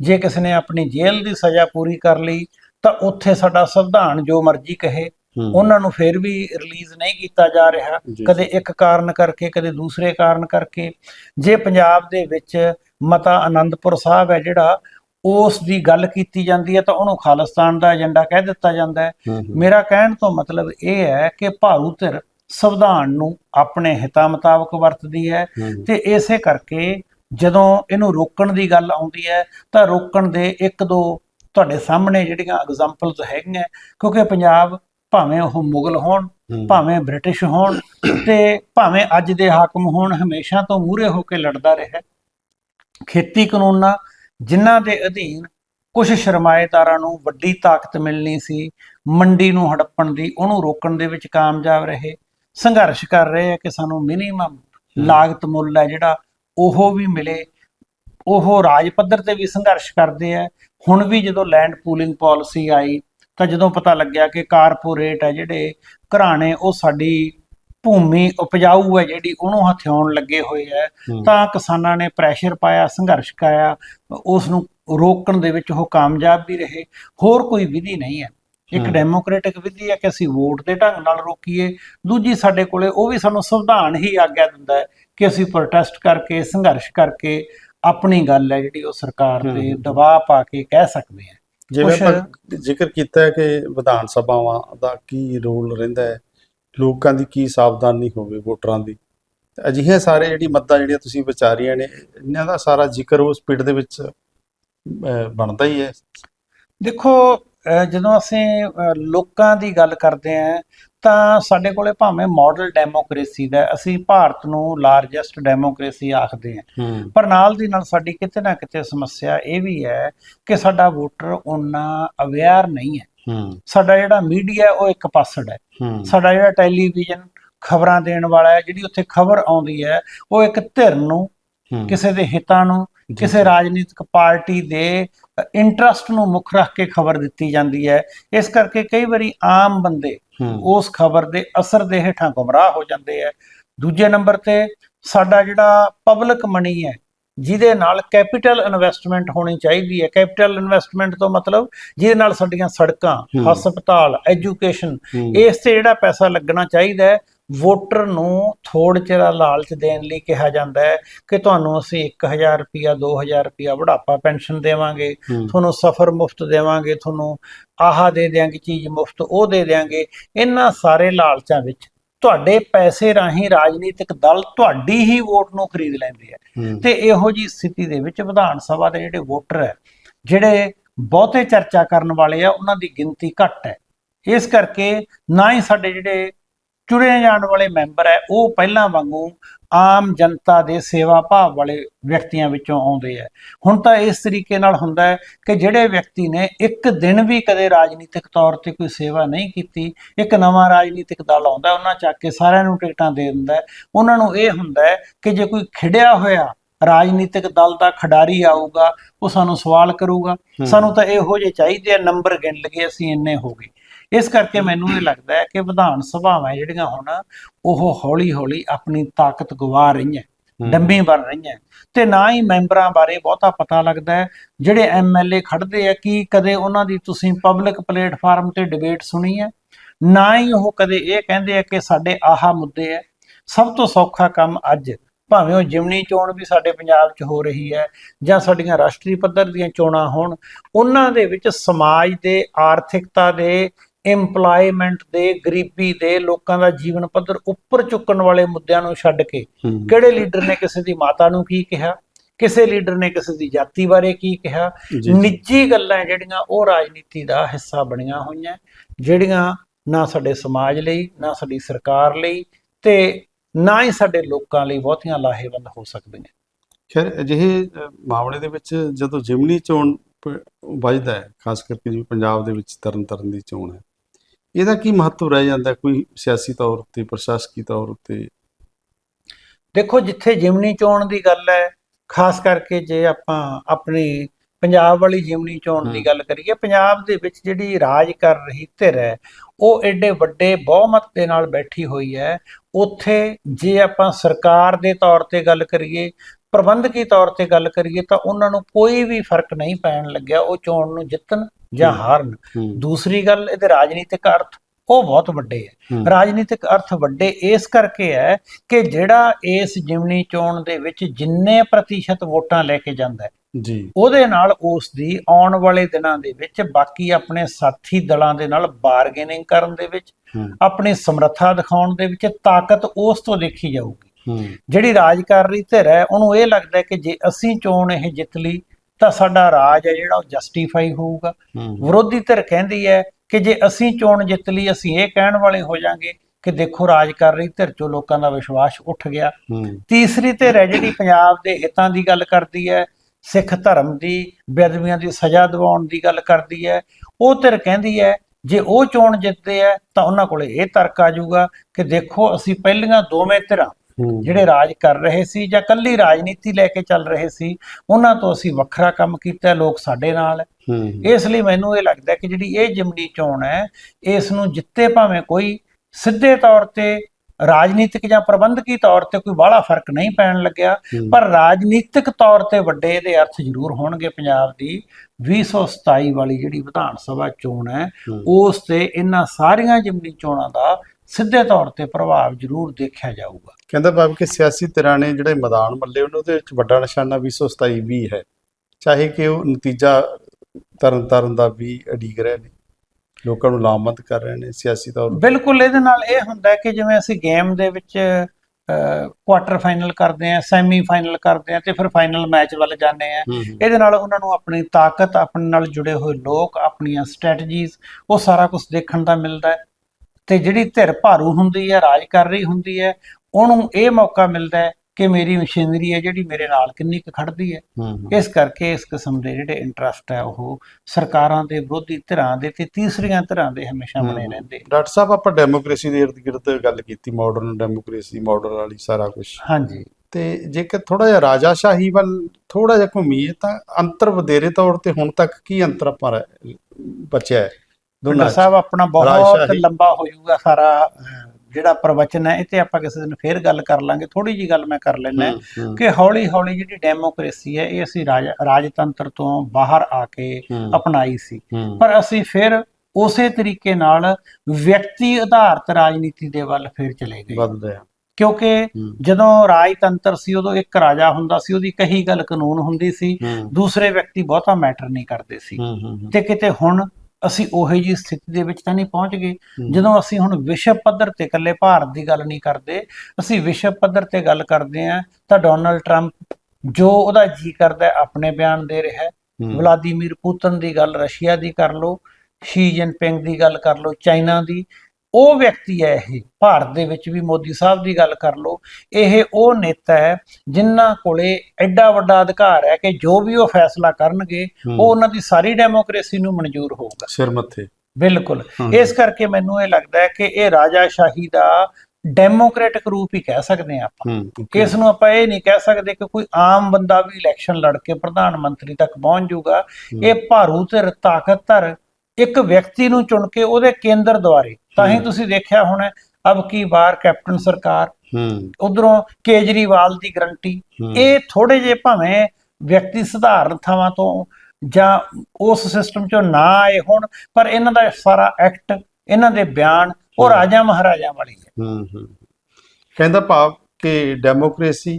ਜੇ ਕਿਸੇ ਨੇ ਆਪਣੀ ਜੇਲ੍ਹ ਦੀ ਸਜ਼ਾ ਪੂਰੀ ਕਰ ਲਈ ਤਾਂ ਉੱਥੇ ਸਾਡਾ ਸੰਵਿਧਾਨ ਜੋ ਮਰਜ਼ੀ ਕਹੇ ਉਹਨਾਂ ਨੂੰ ਫਿਰ ਵੀ ਰਿਲੀਜ਼ ਨਹੀਂ ਕੀਤਾ ਜਾ ਰਿਹਾ। ਕਦੇ ਇੱਕ ਕਾਰਨ ਕਰਕੇ ਕਦੇ ਦੂਸਰੇ ਕਾਰਨ ਕਰਕੇ। ਜੇ ਪੰਜਾਬ ਦੇ ਵਿੱਚ ਮਤਾ ਆਨੰਦਪੁਰ ਸਾਹਿਬ ਹੈ ਜਿਹੜਾ ਉਸ ਦੀ ਗੱਲ ਕੀਤੀ ਜਾਂਦੀ ਹੈ ਤਾਂ ਉਹਨੂੰ ਖਾਲਿਸਤਾਨ ਦਾ ਏਜੰਡਾ ਕਹਿ ਦਿੱਤਾ ਜਾਂਦਾ ਹੈ। ਮੇਰਾ ਕਹਿਣ ਤੋਂ ਮਤਲਬ ਇਹ ਹੈ ਕਿ ਭਾਰੂ ਧਿਰ ਸੰਵਿਧਾਨ ਨੂੰ ਆਪਣੇ ਹਿੱਤਾਂ ਮੁਤਾਬਕ ਵਰਤਦੀ ਹੂੰ ਤੇ ਇਸੇ ਕਰਕੇ ਜਦੋਂ ਇਹਨੂੰ ਰੋਕਣ ਦੀ ਗੱਲ ਆਉਂਦੀ ਹੈ ਤਾਂ ਰੋਕਣ ਦੇ ਇੱਕ ਦੋ ਤੁਹਾਡੇ ਸਾਹਮਣੇ ਜਿਹੜੀਆਂ ਐਗਜ਼ਾਮਪਲਸ ਹੈਗੀਆਂ ਕਿਉਂਕਿ ਪੰਜਾਬ ਭਾਵੇਂ ਉਹ ਮੁਗਲ ਹੋਣ। ਭਾਵੇਂ ਬ੍ਰਿਟਿਸ਼ ਹੋਣ ਤੇ ਭਾਵੇਂ ਅੱਜ ਦੇ ਹਾਕਮ ਹੋਣ ਹਮੇਸ਼ਾ ਤੋਂ ਮੂਰੇ ਹੋ ਕੇ ਲੜਦਾ ਰਿਹਾ। ਖੇਤੀ ਕਾਨੂੰਨਾਂ ਜਿਨ੍ਹਾਂ ਦੇ ਅਧੀਨ ਕੁਝ ਸਰਮਾਏਦਾਰਾਂ ਨੂੰ ਵੱਡੀ ਤਾਕਤ ਮਿਲਣੀ ਸੀ ਮੰਡੀ ਨੂੰ ਹੜੱਪਣ ਦੀ ਉਹਨੂੰ ਰੋਕਣ ਦੇ ਵਿੱਚ ਕਾਮਯਾਬ ਰਹੇ ਸੰਘਰਸ਼ ਕਰ ਰਹੇ ਆ ਕਿ ਸਾਨੂੰ ਮਿਨੀਮਮ ਲਾਗਤ ਮੁੱਲ ਹੈ ਜਿਹੜਾ ਉਹ ਵੀ ਮਿਲੇ ਉਹ ਰਾਜ ਪੱਧਰ ਤੇ ਵੀ ਸੰਘਰਸ਼ ਕਰਦੇ ਆ ਹੁਣ ਵੀ ਜਦੋਂ ਲੈਂਡ ਪੂਲਿੰਗ ਪਾਲਿਸੀ ਆਈ ਤਾਂ ਜਦੋਂ ਪਤਾ ਲੱਗਿਆ ਕਿ ਕਾਰਪੋਰੇਟ ਹੈ ਜਿਹੜੇ ਘਰਾਣੇ ਉਹ ਸਾਡੀ ਭੂਮੀ ਉਪਜਾਊ ਹੈ ਜਿਹੜੀ ਉਹਨੂੰ ਹਥਿਆਉਣ ਲੱਗੇ ਹੋਏ ਹੈ ਤਾਂ ਕਿਸਾਨਾਂ ਨੇ ਪ੍ਰੈਸ਼ਰ ਪਾਇਆ ਸੰਘਰਸ਼ ਕਰਾਇਆ ਉਸ ਨੂੰ ਰੋਕਣ ਦੇ ਵਿੱਚ ਉਹ ਕਾਮਯਾਬ ਵੀ ਰਹੇ। ਹੋਰ ਕੋਈ ਵਿਧੀ ਨਹੀਂ ਹੈ। ਇੱਕ। ਡੈਮੋਕ੍ਰੈਟਿਕ ਵਿਧੀ ਹੈ ਕਿ ਅਸੀਂ ਵੋਟ ਦੇ ਢੰਗ ਨਾਲ ਰੋਕੀਏ। ਦੂਜੀ ਸਾਡੇ ਕੋਲੇ ਉਹ ਵੀ ਸਾਨੂੰ ਸੰਵਿਧਾਨ ਹੀ ਆਗਿਆ ਦਿੰਦਾ ਹੈ ਕਿ ਅਸੀਂ ਪ੍ਰੋਟੈਸਟ ਕਰਕੇ ਸੰਘਰਸ਼ ਕਰਕੇ ਆਪਣੀ ਗੱਲ ਹੈ ਜਿਹੜੀ ਉਹ ਸਰਕਾਰ ਤੇ। ਦਬਾਅ ਪਾ ਕੇ ਕਹਿ ਸਕਦੇ ਹਾਂ। ਜਿਵੇਂ ਆਪਾਂ ਜ਼ਿਕਰ ਕੀਤਾ ਹੈ ਕਿ ਵਿਧਾਨ ਸਭਾਵਾਂ ਦਾ ਕੀ ਰੋਲ ਰਹਿੰਦਾ ਹੈ ਲੋਕਾਂ ਦੀ ਕੀ ਸਾਵਧਾਨੀ ਹੋਵੇ ਵੋਟਰਾਂ ਦੀ ਅਜਿਹੇ ਸਾਰੇ ਜਿਹੜੀ ਮੱਦਾਂ ਜਿਹੜੀਆਂ ਤੁਸੀਂ ਵਿਚਾਰੀਆਂ ਨੇ ਇਹਨਾਂ ਦਾ ਸਾਰਾ ਜ਼ਿਕਰ ਉਸ ਪਿੰਡ ਦੇ ਵਿੱਚ ਬਣਦਾ ਹੀ ਹੈ। ਦੇਖੋ ਜਦੋਂ ਅਸੀਂ ਲੋਕਾਂ ਦੀ ਗੱਲ ਕਰਦੇ ਹਾਂ ਤਾਂ ਸਾਡੇ ਕੋਲੇ ਭਾਵੇਂ ਮਾਡਲ ਡੈਮੋਕ੍ਰੇਸੀ ਦਾ ਅਸੀਂ ਭਾਰਤ ਨੂੰ ਲਾਰਜੈਸਟ ਡੈਮੋਕ੍ਰੇਸੀ ਆਖਦੇ ਹਾਂ। ਪਰ ਨਾਲ ਦੀ ਨਾਲ ਸਾਡੀ ਕਿਤੇ ਨਾ ਕਿਤੇ ਸਮੱਸਿਆ ਇਹ ਵੀ ਹੈ ਕਿ ਸਾਡਾ ਵੋਟਰ ਉਨਾ ਅਵੇਅਰ ਨਹੀਂ ਹੈ। ਸਾਡਾ ਜਿਹੜਾ ਮੀਡੀਆ ਉਹ ਇੱਕ ਪਾਸੜ ਹੈ। ਸਾਡਾ ਜਿਹੜਾ ਟੈਲੀਵਿਜ਼ਨ ਖਬਰਾਂ ਦੇਣ ਵਾਲਾ ਹੈ ਜਿਹੜੀ ਉੱਥੇ ਖਬਰ ਆਉਂਦੀ ਹੈ ਉਹ ਇੱਕ ਧਿਰ ਨੂੰ ਕਿਸੇ ਦੇ ਹਿੱਤਾਂ ਨੂੰ ਕਿਸੇ। ਰਾਜਨੀਤਿਕ ਪਾਰਟੀ ਦੇ ਇੰਟਰਸਟ ਨੂੰ ਮੁੱਖ ਰੱਖ ਕੇ ਖਬਰ ਦਿੱਤੀ ਜਾਂਦੀ ਹੈ। ਇਸ ਕਰਕੇ ਕਈ ਵਾਰੀ ਆਮ ਬੰਦੇ ਉਸ ਖਬਰ ਦੇ ਅਸਰ ਦੇ ਹੇਠਾਂ ਗੁੰਮਰਾਹ ਹੋ ਜਾਂਦੇ ਹੈ। ਦੂਜੇ ਨੰਬਰ ਤੇ ਸਾਡਾ ਜਿਹੜਾ ਪਬਲਿਕ ਮਨੀ ਹੈ ਜਿਹਦੇ ਨਾਲ ਕੈਪੀਟਲ ਇਨਵੈਸਟਮੈਂਟ ਹੋਣੀ ਚਾਹੀਦੀ ਹੈ। ਕੈਪੀਟਲ ਇਨਵੈਸਟਮੈਂਟ ਤੋਂ ਮਤਲਬ ਜਿਹਦੇ ਨਾਲ ਸਾਡੀਆਂ ਸੜਕਾਂ। ਹਸਪਤਾਲ ਐਜੂਕੇਸ਼ਨ ਇਸ ਤੇ ਜਿਹੜਾ ਪੈਸਾ ਲੱਗਣਾ ਚਾਹੀਦਾ ਹੈ ਵੋਟਰ ਨੂੰ ਥੋੜ ਚਿਰਾ ਲਾਲਚ ਦੇਣ ਲਈ ਕਿਹਾ ਜਾਂਦਾ ਹੈ ਕਿ ਤੁਹਾਨੂੰ ਅਸੀਂ 1000 ਰੁਪਿਆ 2000 ਰੁਪਿਆ ਬੁਢਾਪਾ ਪੈਨਸ਼ਨ ਦੇਵਾਂਗੇ ਤੁਹਾਨੂੰ ਸਫਰ ਮੁਫਤ ਦੇਵਾਂਗੇ ਤੁਹਾਨੂੰ ਆਹ ਦੇ ਦਿਆਂਗੇ ਚੀਜ਼ ਮੁਫਤ ਉਹ ਦੇ ਦਿਆਂਗੇ ਇਹਨਾਂ ਸਾਰੇ ਲਾਲਚਾਂ ਵਿੱਚ ਤੁਹਾਡੇ ਪੈਸੇ ਰਾਹੀਂ ਰਾਜਨੀਤਿਕ ਦਲ ਤੁਹਾਡੀ ਹੀ ਵੋਟ ਨੂੰ ਖਰੀਦ ਲੈਂਦੇ ਆ। ਹੂੰ। ਤੇ ਇਹੋ ਜੀ ਸਥਿਤੀ ਦੇ ਵਿੱਚ ਵਿਧਾਨ ਸਭਾ ਦੇ ਜਿਹੜੇ ਵੋਟਰ ਹੈ ਜਿਹੜੇ ਬਹੁਤੇ ਚਰਚਾ ਕਰਨ ਵਾਲੇ ਆ ਉਹਨਾਂ ਦੀ ਗਿਣਤੀ ਘੱਟ ਹੈ। ਇਸ ਕਰਕੇ ਨਾ ਹੀ ਸਾਡੇ ਜਿਹੜੇ ਚੁਣੇ ਜਾਣ ਵਾਲੇ ਮੈਂਬਰ ਹੈ ਉਹ ਪਹਿਲਾਂ ਵਾਂਗੂ ਆਮ ਜਨਤਾ ਦੇ ਸੇਵਾ ਭਾਵ ਵਾਲੇ ਵਿਅਕਤੀਆਂ ਵਿੱਚੋਂ ਆਉਂਦੇ ਹੈ। ਹੁਣ ਤਾਂ ਇਸ ਤਰੀਕੇ ਨਾਲ ਹੁੰਦਾ ਹੈ ਕਿ ਜਿਹੜੇ ਵਿਅਕਤੀ ਨੇ ਇੱਕ ਦਿਨ ਵੀ ਕਦੇ ਰਾਜਨੀਤਿਕ ਤੌਰ ਤੇ ਕੋਈ ਸੇਵਾ ਨਹੀਂ ਕੀਤੀ ਇੱਕ ਨਵਾਂ ਰਾਜਨੀਤਿਕ ਦਲ ਆਉਂਦਾ ਉਹਨਾਂ ਚੱਕ ਕੇ ਸਾਰਿਆਂ ਨੂੰ ਟਿਕਟਾਂ ਦੇ ਦਿੰਦਾ ਉਹਨਾਂ ਨੂੰ ਇਹ ਹੁੰਦਾ ਹੈ ਕਿ ਜੇ ਕੋਈ ਖਿੜਿਆ ਹੋਇਆ ਰਾਜਨੀਤਿਕ ਦਲ ਦਾ ਖਿਡਾਰੀ ਆਊਗਾ ਉਹ ਸਾਨੂੰ ਸਵਾਲ ਕਰੂਗਾ। ਸਾਨੂੰ ਤਾਂ ਇਹੋ ਜਿਹੇ ਚਾਹੀਦੇ ਆ ਨੰਬਰ ਗਿਣ ਲਗੇ ਅਸੀਂ ਇੰਨੇ ਹੋ ਗਏ। ਇਸ ਕਰਕੇ ਮੈਨੂੰ ਇਹ ਲੱਗਦਾ ਹੈ ਕਿ ਵਿਧਾਨ ਸਭਾਵਾਂ ਜਿਹੜੀਆਂ ਹੁਣ ਉਹ ਹੌਲੀ ਹੌਲੀ ਆਪਣੀ ਤਾਕਤ ਗਵਾ ਰਹੀਆਂ। ਡੰਬੀ ਬਣ ਰਹੀਆਂ। ਤੇ ਨਾ ਹੀ ਮੈਂਬਰਾਂ ਬਾਰੇ ਬਹੁਤਾ ਪਤਾ ਲੱਗਦਾ ਹੈ ਜਿਹੜੇ ਐਮਐਲਏ ਖੜਦੇ ਆ ਕੀ ਕਦੇ ਉਹਨਾਂ ਦੀ ਤੁਸੀਂ ਪਬਲਿਕ ਪਲੇਟਫਾਰਮ ਤੇ ਡਿਬੇਟ ਸੁਣੀ ਹੈ? ਨਾ ਹੀ ਉਹ ਕਦੇ ਇਹ ਕਹਿੰਦੇ ਆ ਕਿ ਸਾਡੇ ਆਹਾ ਮੁੱਦੇ ਆ ਸਭ ਤੋਂ ਸੌਖਾ ਕੰਮ ਅੱਜ ਭਾਵੇਂ ਉਹ ਜਿਮਨੀ ਚੋਣ ਵੀ ਸਾਡੇ ਪੰਜਾਬ 'ਚ ਹੋ ਰਹੀ ਹੈ ਜਾਂ ਸਾਡੀਆਂ ਰਾਸ਼ਟਰੀ ਪੱਧਰ ਦੀਆਂ ਚੋਣਾਂ ਹੋਣ ਉਹਨਾਂ ਦੇ ਵਿੱਚ ਸਮਾਜ ਦੇ ਆਰਥਿਕਤਾ ਦੇ EMPLOYMENT ਦੇ ਗਰੀਬੀ ਦੇ ਲੋਕਾਂ ਦਾ ਜੀਵਨ ਪੱਧਰ ਉੱਪਰ ਚੁੱਕਣ ਵਾਲੇ ਮੁੱਦਿਆਂ ਨੂੰ ਛੱਡ ਕੇ ਕਿਹੜੇ ਲੀਡਰ ਨੇ ਕਿਸੇ ਦੀ ਮਾਤਾ ਨੂੰ ਕੀ ਕਿਹਾ? ਕਿਸੇ ਲੀਡਰ ਨੇ ਕਿਸੇ ਦੀ ਜਾਤੀ ਬਾਰੇ ਕੀ ਕਿਹਾ। ਨਿੱਜੀ ਗੱਲਾਂ ਜਿਹੜੀਆਂ ਉਹ ਰਾਜਨੀਤੀ ਦਾ ਹਿੱਸਾ ਬਣੀਆਂ ਹੋਈਆਂ ਜਿਹੜੀਆਂ ਨਾ ਸਾਡੇ ਸਮਾਜ ਲਈ ਨਾ ਸਾਡੀ ਸਰਕਾਰ ਲਈ ਤੇ ਨਾ ਹੀ ਸਾਡੇ ਲੋਕਾਂ ਲਈ ਬਹੁਤੀਆਂ ਲਾਹੇਵੰਦ ਹੋ ਸਕਦੀਆਂ। ਖੈਰ ਅਜਿਹੇ ਮਾਮਲੇ ਦੇ ਵਿੱਚ ਜਦੋਂ ਜਿਮਨੀ ਚੋਣ ਵੱਜਦਾ ਹੈ ਖਾਸ ਕਰਕੇ ਜਿਵੇਂ ਪੰਜਾਬ ਦੇ ਵਿੱਚ ਤਰਨ ਤਾਰਨ ਦੀ ਚੋਣ ਹੈ ਇਹਦਾ ਕੀ ਮਹੱਤਵ ਰਹਿ ਜਾਂਦਾ? ਕੋਈ ਸਿਆਸੀ ਤੌਰ ਉੱਤੇ ਪ੍ਰਸ਼ਾਸਕੀ ਤੌਰ ਉੱਤੇ ਦੇਖੋ ਜਿੱਥੇ ਜਿਮਨੀ ਚੋਣ ਦੀ ਗੱਲ ਹੈ ਖਾਸ ਕਰਕੇ ਜੇ ਆਪਾਂ ਆਪਣੀ ਪੰਜਾਬ ਵਾਲੀ ਜਿਮਨੀ ਚੋਣ ਦੀ। ਗੱਲ ਕਰੀਏ ਪੰਜਾਬ ਦੇ ਵਿੱਚ ਜਿਹੜੀ ਰਾਜ ਕਰ ਰਹੀ ਧਿਰ ਹੈ ਉਹ ਐਡੇ ਵੱਡੇ ਬਹੁਮਤ ਦੇ ਨਾਲ ਬੈਠੀ ਹੋਈ ਹੈ ਉੱਥੇ ਜੇ ਆਪਾਂ ਸਰਕਾਰ ਦੇ ਤੌਰ ਤੇ ਗੱਲ ਕਰੀਏ ਪ੍ਰਬੰਧਕੀ ਤੌਰ ਤੇ ਗੱਲ ਕਰੀਏ ਤਾਂ ਉਹਨਾਂ ਨੂੰ ਕੋਈ ਵੀ ਫ਼ਰਕ ਨਹੀਂ ਪੈਣ ਲੱਗਿਆ ਉਹ ਚੋਣ ਨੂੰ ਜਿੱਤਣ ਜਾਂ। ਹਾਰਨ। ਦੂਸਰੀ ਗੱਲ ਇਹਦੇ ਰਾਜਨੀਤਿਕ ਅਰਥ ਉਹ ਬਹੁਤ ਵੱਡੇ ਹੈ। ਰਾਜਨੀਤਿਕ ਅਰਥ ਵੱਡੇ ਇਸ ਕਰਕੇ ਹੈ ਕਿ ਜਿਹੜਾ ਇਸ ਜਿਮਨੀ ਚੋਣ ਦੇ ਵਿੱਚ ਜਿੰਨੇ ਪ੍ਰਤੀਸ਼ਤ ਵੋਟਾਂ ਲੈ ਕੇ ਜਾਂਦਾ ਹੈ ਜੀ। ਉਹਦੇ ਨਾਲ ਉਸ ਦੀ ਆਉਣ ਵਾਲੇ ਦਿਨਾਂ ਦੇ ਵਿੱਚ ਬਾਕੀ ਆਪਣੇ ਸਾਥੀ ਦਲਾਂ ਦੇ ਨਾਲ ਬਾਰਗੇਨਿੰਗ ਕਰਨ ਦੇ ਵਿੱਚ ਆਪਣੀ ਸਮਰੱਥਾ ਦਿਖਾਉਣ ਦੇ ਵਿੱਚ ਤਾਕਤ ਉਸ ਤੋਂ ਦੇਖੀ ਜਾਊਗੀ। ਜਿਹੜੀ ਰਾਜ ਕਰ ਰਹੀ ਧਿਰ ਹੈ ਉਹਨੂੰ ਇਹ ਲੱਗਦਾ ਹੈ ਕਿ ਜੇ ਅਸੀਂ ਚੋਣ ਇਹ ਜਿੱਤ ਲਈ ਤਾਂ ਸਾਡਾ ਰਾਜ ਹੈ ਜਿਹੜਾ ਉਹ ਜਸਟੀਫਾਈ ਹੋਊਗਾ। ਵਿਰੋਧੀ ਧਿਰ ਕਹਿੰਦੀ ਹੈ ਕਿ ਜੇ ਅਸੀਂ ਚੋਣ ਜਿੱਤ ਲਈ ਅਸੀਂ ਇਹ ਕਹਿਣ ਵਾਲੇ ਹੋ ਜਾਾਂਗੇ ਕਿ ਦੇਖੋ ਰਾਜ ਕਰ ਰਹੀ ਧਿਰ ਚੋਂ ਲੋਕਾਂ ਦਾ ਵਿਸ਼ਵਾਸ ਉੱਠ ਗਿਆ। ਤੀਸਰੀ ਧਿਰ ਹੈ ਜਿਹੜੀ ਪੰਜਾਬ ਦੇ ਹਿੱਤਾਂ ਦੀ ਗੱਲ ਕਰਦੀ ਹੈ ਸਿੱਖ ਧਰਮ ਦੀ ਬੇਅਦਬੀਆਂ ਦੀ ਸਜ਼ਾ ਦਿਵਾਉਣ ਦੀ ਗੱਲ ਕਰਦੀ ਹੈ। ਉਹ ਧਿਰ ਕਹਿੰਦੀ ਹੈ ਜੇ ਉਹ ਚੋਣ ਜਿੱਤਦੇ ਹੈ ਤਾਂ ਉਹਨਾਂ ਕੋਲੇ ਇਹ ਤਰਕ ਆ ਜਾਊਗਾ ਕਿ ਦੇਖੋ ਅਸੀਂ ਪਹਿਲੀਆਂ ਦੋਵੇਂ ਧਿਰਾਂ ਜਿਹੜੇ ਰਾਜ ਕਰ ਰਹੇ ਸੀ ਜਾਂ ਕੱਲੀ ਰਾਜਨੀਤੀ ਲੈ ਕੇ ਚੱਲ ਰਹੇ ਸੀ ਉਹਨਾਂ ਤੋਂ ਅਸੀਂ ਵੱਖਰਾ ਕੰਮ ਕੀਤਾ ਲੋਕ ਸਾਡੇ ਨਾਲ ਇਸ ਲਈ ਮੈਨੂੰ ਇਹ ਲੱਗਦਾ ਕਿ ਜਿਹੜੀ ਇਹ ਜਿਮਨੀ ਚੋਣ ਹੈ ਇਸ ਨੂੰ ਜਿੱਤੇ ਭਾਵੇਂ ਕੋਈ ਸਿੱਧੇ ਤੌਰ ਤੇ ਰਾਜਨੀਤਿਕ ਜਾਂ ਪ੍ਰਬੰਧਕੀ ਤੌਰ ਤੇ ਕੋਈ ਬਾਹਲਾ ਫ਼ਰਕ ਨਹੀਂ ਪੈਣ ਲੱਗਿਆ। ਪਰ ਰਾਜਨੀਤਿਕ ਤੌਰ ਤੇ ਵੱਡੇ ਇਹਦੇ ਅਰਥ ਜ਼ਰੂਰ ਹੋਣਗੇ ਪੰਜਾਬ ਦੀ 2027 ਵਾਲੀ ਜਿਹੜੀ ਵਿਧਾਨ ਸਭਾ ਚੋਣ ਹੂੰ। ਉਸ ਤੇ ਇਹਨਾਂ ਸਾਰੀਆਂ ਜਿਮਨੀ ਚੋਣਾਂ ਦਾ ਸਿੱਧੇ ਤੌਰ ਤੇ ਪ੍ਰਭਾਵ ਜ਼ਰੂਰ ਦੇਖਿਆ ਜਾਊਗਾ। ਕਹਿੰਦਾ ਬਾਬ ਕਿ ਸਿਆਸੀ ਧਿਰਾਂ ਨੇ ਜਿਹੜੇ ਮੈਦਾਨ ਮੱਲੇ ਉਹਨਾਂ ਦੇ ਵਿੱਚ ਵੱਡਾ ਨਿਸ਼ਾਨਾ 227 ਵੀ ਹੈ। ਚਾਹੇ ਕਿ ਉਹ ਨਤੀਜਾ ਤਰਨ ਤਰਨ ਦਾ ਵੀ ਅਡੀਗ ਰਹੇ ਨੇ। ਲੋਕਾਂ ਨੂੰ ਲਾਮਬੰਦ ਕਰ ਰਹੇ ਨੇ ਸਿਆਸੀ ਤੌਰ ਤੇ। ਬਿਲਕੁਲ ਇਹਦੇ ਨਾਲ ਇਹ ਹੁੰਦਾ ਕਿ ਜਿਵੇਂ ਅਸੀਂ ਗੇਮ ਦੇ ਵਿੱਚ ਕੁਆਟਰ ਫਾਈਨਲ ਕਰਦੇ ਆ ਸੈਮੀ ਫਾਈਨਲ ਕਰਦੇ ਆ ਤੇ ਫਿਰ ਫਾਈਨਲ ਮੈਚ ਵੱਲ ਜਾਂਦੇ ਆ ਇਹਦੇ ਨਾਲ ਉਹਨਾਂ ਨੂੰ ਆਪਣੀ ਤਾਕਤ ਆਪਣੇ ਨਾਲ ਜੁੜੇ ਹੋਏ ਲੋਕ ਆਪਣੀਆਂ ਸਟ੍ਰੈਟਜੀਜ਼ ਉਹ ਸਾਰਾ ਕੁਝ ਦੇਖਣ ਦਾ ਮਿਲਦਾ ਹੈ। ਤੇ ਜਿਹੜੀ ਧਿਰ ਭਾਰੂ ਹੁੰਦੀ ਹੈ ਰਾਜ ਕਰ ਰਹੀ ਹੁੰਦੀ ਹੈ ਉਹਨੂੰ ਇਹ ਮੌਕਾ ਮਿਲਦਾ ਹੈ ਕਿ ਮੇਰੀ ਮਸ਼ੀਨਰੀ ਹੈ ਜਿਹੜੀ ਮੇਰੇ ਨਾਲ ਕਿੰਨੀ ਕੁ ਖੜਦੀ ਹੈ। ਇਸ ਕਰਕੇ ਇਸ ਕਿਸਮ ਦੇ ਜਿਹੜੇ ਇੰਟਰਸਟ ਹੈ ਉਹ ਸਰਕਾਰਾਂ ਦੇ ਵਿਰੋਧੀ ਧਿਰਾਂ ਦੇ ਤੇ ਤੀਸਰੀਆਂ ਧਿਰਾਂ ਦੇ ਹਮੇਸ਼ਾ ਬਣੇ। ਰਹਿੰਦੇ ਡਾਕਟਰ ਸਾਹਿਬ ਆਪਾਂ ਡੈਮੋਕ੍ਰੇਸੀ ਦੇ ਇਰਦ ਗਿਰਦ ਗੱਲ ਕੀਤੀ ਮਾਡਰਨ ਡੈਮੋਕ੍ਰੇਸੀ ਮਾਡਰਨ ਵਾਲੀ ਸਾਰਾ ਕੁਝ ਹਾਂਜੀ। ਤੇ ਜੇਕਰ ਥੋੜਾ ਜਿਹਾ ਰਾਜਾਸ਼ਾਹੀ ਵੱਲ ਥੋੜਾ ਜਿਹਾ ਘੁੰਮੀਏ ਤਾਂ ਅੰਤਰ ਵਧੇਰੇ ਤੌਰ ਤੇ ਹੁਣ ਤੱਕ ਕੀ ਅੰਤਰ ਆਪਾਂ ਬਚਿਆ ਹੈ? 'ਚ? ਸਾਹਿਬ ਆਪਣਾ ਬਹੁਤ। ਲੰਬਾ ਹੋ ਜਾਊਗਾ ਸਾਰਾ ਜਿਹੜਾ ਪ੍ਰਵਚਨ ਹੈ ਇਹ ਤੇ ਆਪਾਂ ਕਿਸੇ ਦਿਨ ਫੇਰ ਗੱਲ ਕਰ ਲਾਂਗੇ ਥੋੜੀ ਜੀ ਗੱਲ ਮੈਂ ਕਰ ਲੈਣਾ ਕਿ ਹੌਲੀ ਹੌਲੀ ਜਿਹੜੀ ਡੈਮੋਕ੍ਰੇਸੀ ਹੈ ਇਹ ਅਸੀਂ ਰਾਜ ਰਾਜਤੰਤਰ ਤੋਂ ਬਾਹਰ ਆ ਕੇ ਅਪਣਾਈ ਸੀ। ਪਰ ਅਸੀਂ ਫਿਰ ਉਸੇ ਤਰੀਕੇ ਨਾਲ ਵਿਅਕਤੀ ਆਧਾਰਿਤ ਰਾਜਨੀਤੀ ਦੇ ਵੱਲ ਫਿਰ ਚਲੇ ਗਏ। ਕਿਉਂਕਿ ਜਦੋਂ ਰਾਜਤੰਤਰ ਸੀ ਉਦੋਂ ਇੱਕ ਰਾਜਾ ਹੁੰਦਾ ਸੀ ਉਹਦੀ ਕਹੀ ਗੱਲ ਕਾਨੂੰਨ ਹੁੰਦੀ ਸੀ। ਦੂਸਰੇ ਵਿਅਕਤੀ ਬਹੁਤਾ ਮੈਟਰ ਨਹੀਂ ਕਰਦੇ ਸੀ। ਤੇ ਕਿਤੇ ਹੁਣ ਅਸੀਂ ਉਹੇ ਜੀ ਸਥਿਤੀ ਦੇ ਵਿੱਚ ਤਾਂ ਨਹੀਂ ਪਹੁੰਚ ਗਏ। ਜਦੋਂ ਅਸੀਂ ਹੁਣ ਵਿਸ਼ਵ ਪੱਧਰ ਤੇ ਇਕੱਲੇ ਭਾਰਤ ਦੀ ਗੱਲ ਨਹੀਂ ਕਰਦੇ ਅਸੀਂ ਵਿਸ਼ਵ ਪੱਧਰ ਤੇ ਗੱਲ ਕਰਦੇ ਹਾਂ ਤਾਂ ਡੋਨਲਡ ਟਰੰਪ ਜੋ ਉਹਦਾ ਜੀ ਕਰਦਾ ਆਪਣੇ ਬਿਆਨ ਦੇ ਰਿਹਾ ਵਲਾਦੀਮੀਰ ਪੁਤਨ ਦੀ ਗੱਲ ਰਸ਼ੀਆ ਦੀ ਕਰ ਲਓ ਸ਼ੀ ਜਿਨਪਿੰਗ ਦੀ ਗੱਲ ਕਰ ਲਓ ਚਾਈਨਾ ਦੀ। ਉਹ ਵਿਅਕਤੀ ਹੈ ਇਹ ਭਾਰਤ ਦੇ ਵਿੱਚ ਵੀ ਮੋਦੀ ਸਾਹਿਬ ਦੀ ਗੱਲ ਕਰ ਲਓ ਇਹ ਉਹ ਨੇਤਾ ਹੈ ਜਿਨ੍ਹਾਂ ਕੋਲੇ ਐਡਾ ਵੱਡਾ ਅਧਿਕਾਰ ਹੈ ਕਿ ਜੋ ਵੀ ਉਹ ਫੈਸਲਾ ਕਰਨਗੇ ਉਹ ਉਹਨਾਂ ਦੀ ਸਾਰੀ ਡੈਮੋਕ੍ਰੇਸੀ ਨੂੰ ਮਨਜ਼ੂਰ ਹੋਊਗਾ। ਸਿਰ ਮੱਥੇ। ਬਿਲਕੁਲ। ਇਸ ਕਰਕੇ ਮੈਨੂੰ ਇਹ ਲੱਗਦਾ ਹੈ ਕਿ ਇਹ ਰਾਜਾਸ਼ਾਹੀ ਦਾ ਡੈਮੋਕ੍ਰੈਟਿਕ ਰੂਪ ਹੀ ਕਹਿ ਸਕਦੇ ਹਾਂ ਆਪਾਂ। ਹੂੰ, ਕਿ ਇਸ ਨੂੰ ਆਪਾਂ ਇਹ ਨਹੀਂ ਕਹਿ ਸਕਦੇ ਕਿ ਕੋਈ ਆਮ ਬੰਦਾ ਵੀ ਇਲੈਕਸ਼ਨ ਲੜ ਕੇ ਪ੍ਰਧਾਨ ਮੰਤਰੀ ਤੱਕ ਪਹੁੰਚ ਜਾਊਗਾ। ਇਹ ਭਾਰੂ ਤੇ ਤਾਕਤਵਰ ਇੱਕ ਵਿਅਕਤੀ ਨੂੰ ਚੁਣ ਕੇ ਉਹਦੇ ਕੇਂਦਰ ਦੁਆਰੇ ਤਾਂ ਹੀ। ਤੁਸੀਂ ਦੇਖਿਆ ਹੋਣਾ ਅਬ ਕੀ ਵਾਰ ਕੈਪਟਨ ਸਰਕਾਰ ਹੂੰ, ਉਧਰੋਂ ਕੇਜਰੀਵਾਲ ਦੀ ਗਰੰਟੀ ਇਹ ਥੋੜੇ ਜੇ ਭਾਵੇਂ ਵਿਅਕਤੀ ਸਧਾਰਨ ਥਾਵਾਂ ਤੋਂ ਜਾਂ ਉਸ ਸਿਸਟਮ ਚੋਂ ਨਾ ਆਏ ਹੋਣ ਪਰ ਇਹਨਾਂ ਦਾ ਸਾਰਾ ਐਕਟ ਇਹਨਾਂ ਦੇ ਬਿਆਨ ਉਹ। ਰਾਜਾ ਮਹਾਰਾਜਾ ਵਾਲੀ ਹੈ ਹੂੰ, ਹੂੰ। ਕਹਿੰਦਾ ਭਾਵ ਕਿ ਡੈਮੋਕ੍ਰੇਸੀ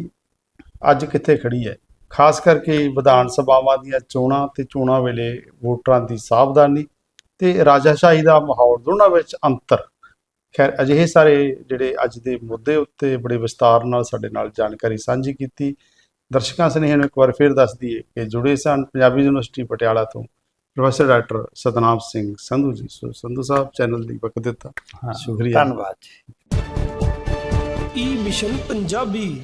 ਅੱਜ ਕਿੱਥੇ ਖੜੀ ਹੈ ਖਾਸ ਕਰਕੇ ਵਿਧਾਨ ਸਭਾਵਾਂ ਦੀਆਂ ਚੋਣਾਂ ਤੇ ਚੋਣਾਂ ਵੇਲੇ ਵੋਟਰਾਂ ਦੀ ਸਾਵਧਾਨੀ ਤੇ ਰਾਜਾਸ਼ਾਹੀ ਦਾ ਮਾਹੌਲ ਦੋਨਾਂ ਵਿੱਚ ਅੰਤਰ। ਖੈਰ ਅਜਿਹੇ ਸਾਰੇ ਜਿਹੜੇ ਅੱਜ ਦੇ ਮੁੱਦੇ ਉੱਤੇ ਬੜੇ ਵਿਸਤਾਰ ਨਾਲ ਸਾਡੇ ਨਾਲ ਜਾਣਕਾਰੀ ਸਾਂਝੀ ਕੀਤੀ। ਦਰਸ਼ਕਾਂ ਸਨੇਹ ਨੂੰ ਇੱਕ ਵਾਰ ਫੇਰ ਦੱਸ ਦਈਏ ਕਿ ਜੁੜੇ ਸਨ ਪੰਜਾਬੀ ਯੂਨੀਵਰਸਿਟੀ ਪਟਿਆਲਾ ਤੋਂ professor doctor Satnam Singh Sandhu ji. So Sandhu ਸਾਹਿਬ ਚੈਨਲ ਦੀ ਵਕਤ ਦਿੱਤਾ। ਸ਼ੁਕਰੀਆ। ਧੰਨਵਾਦ ਜੀ। ਈ ਮਿਸ਼ਨ ਪੰਜਾਬੀ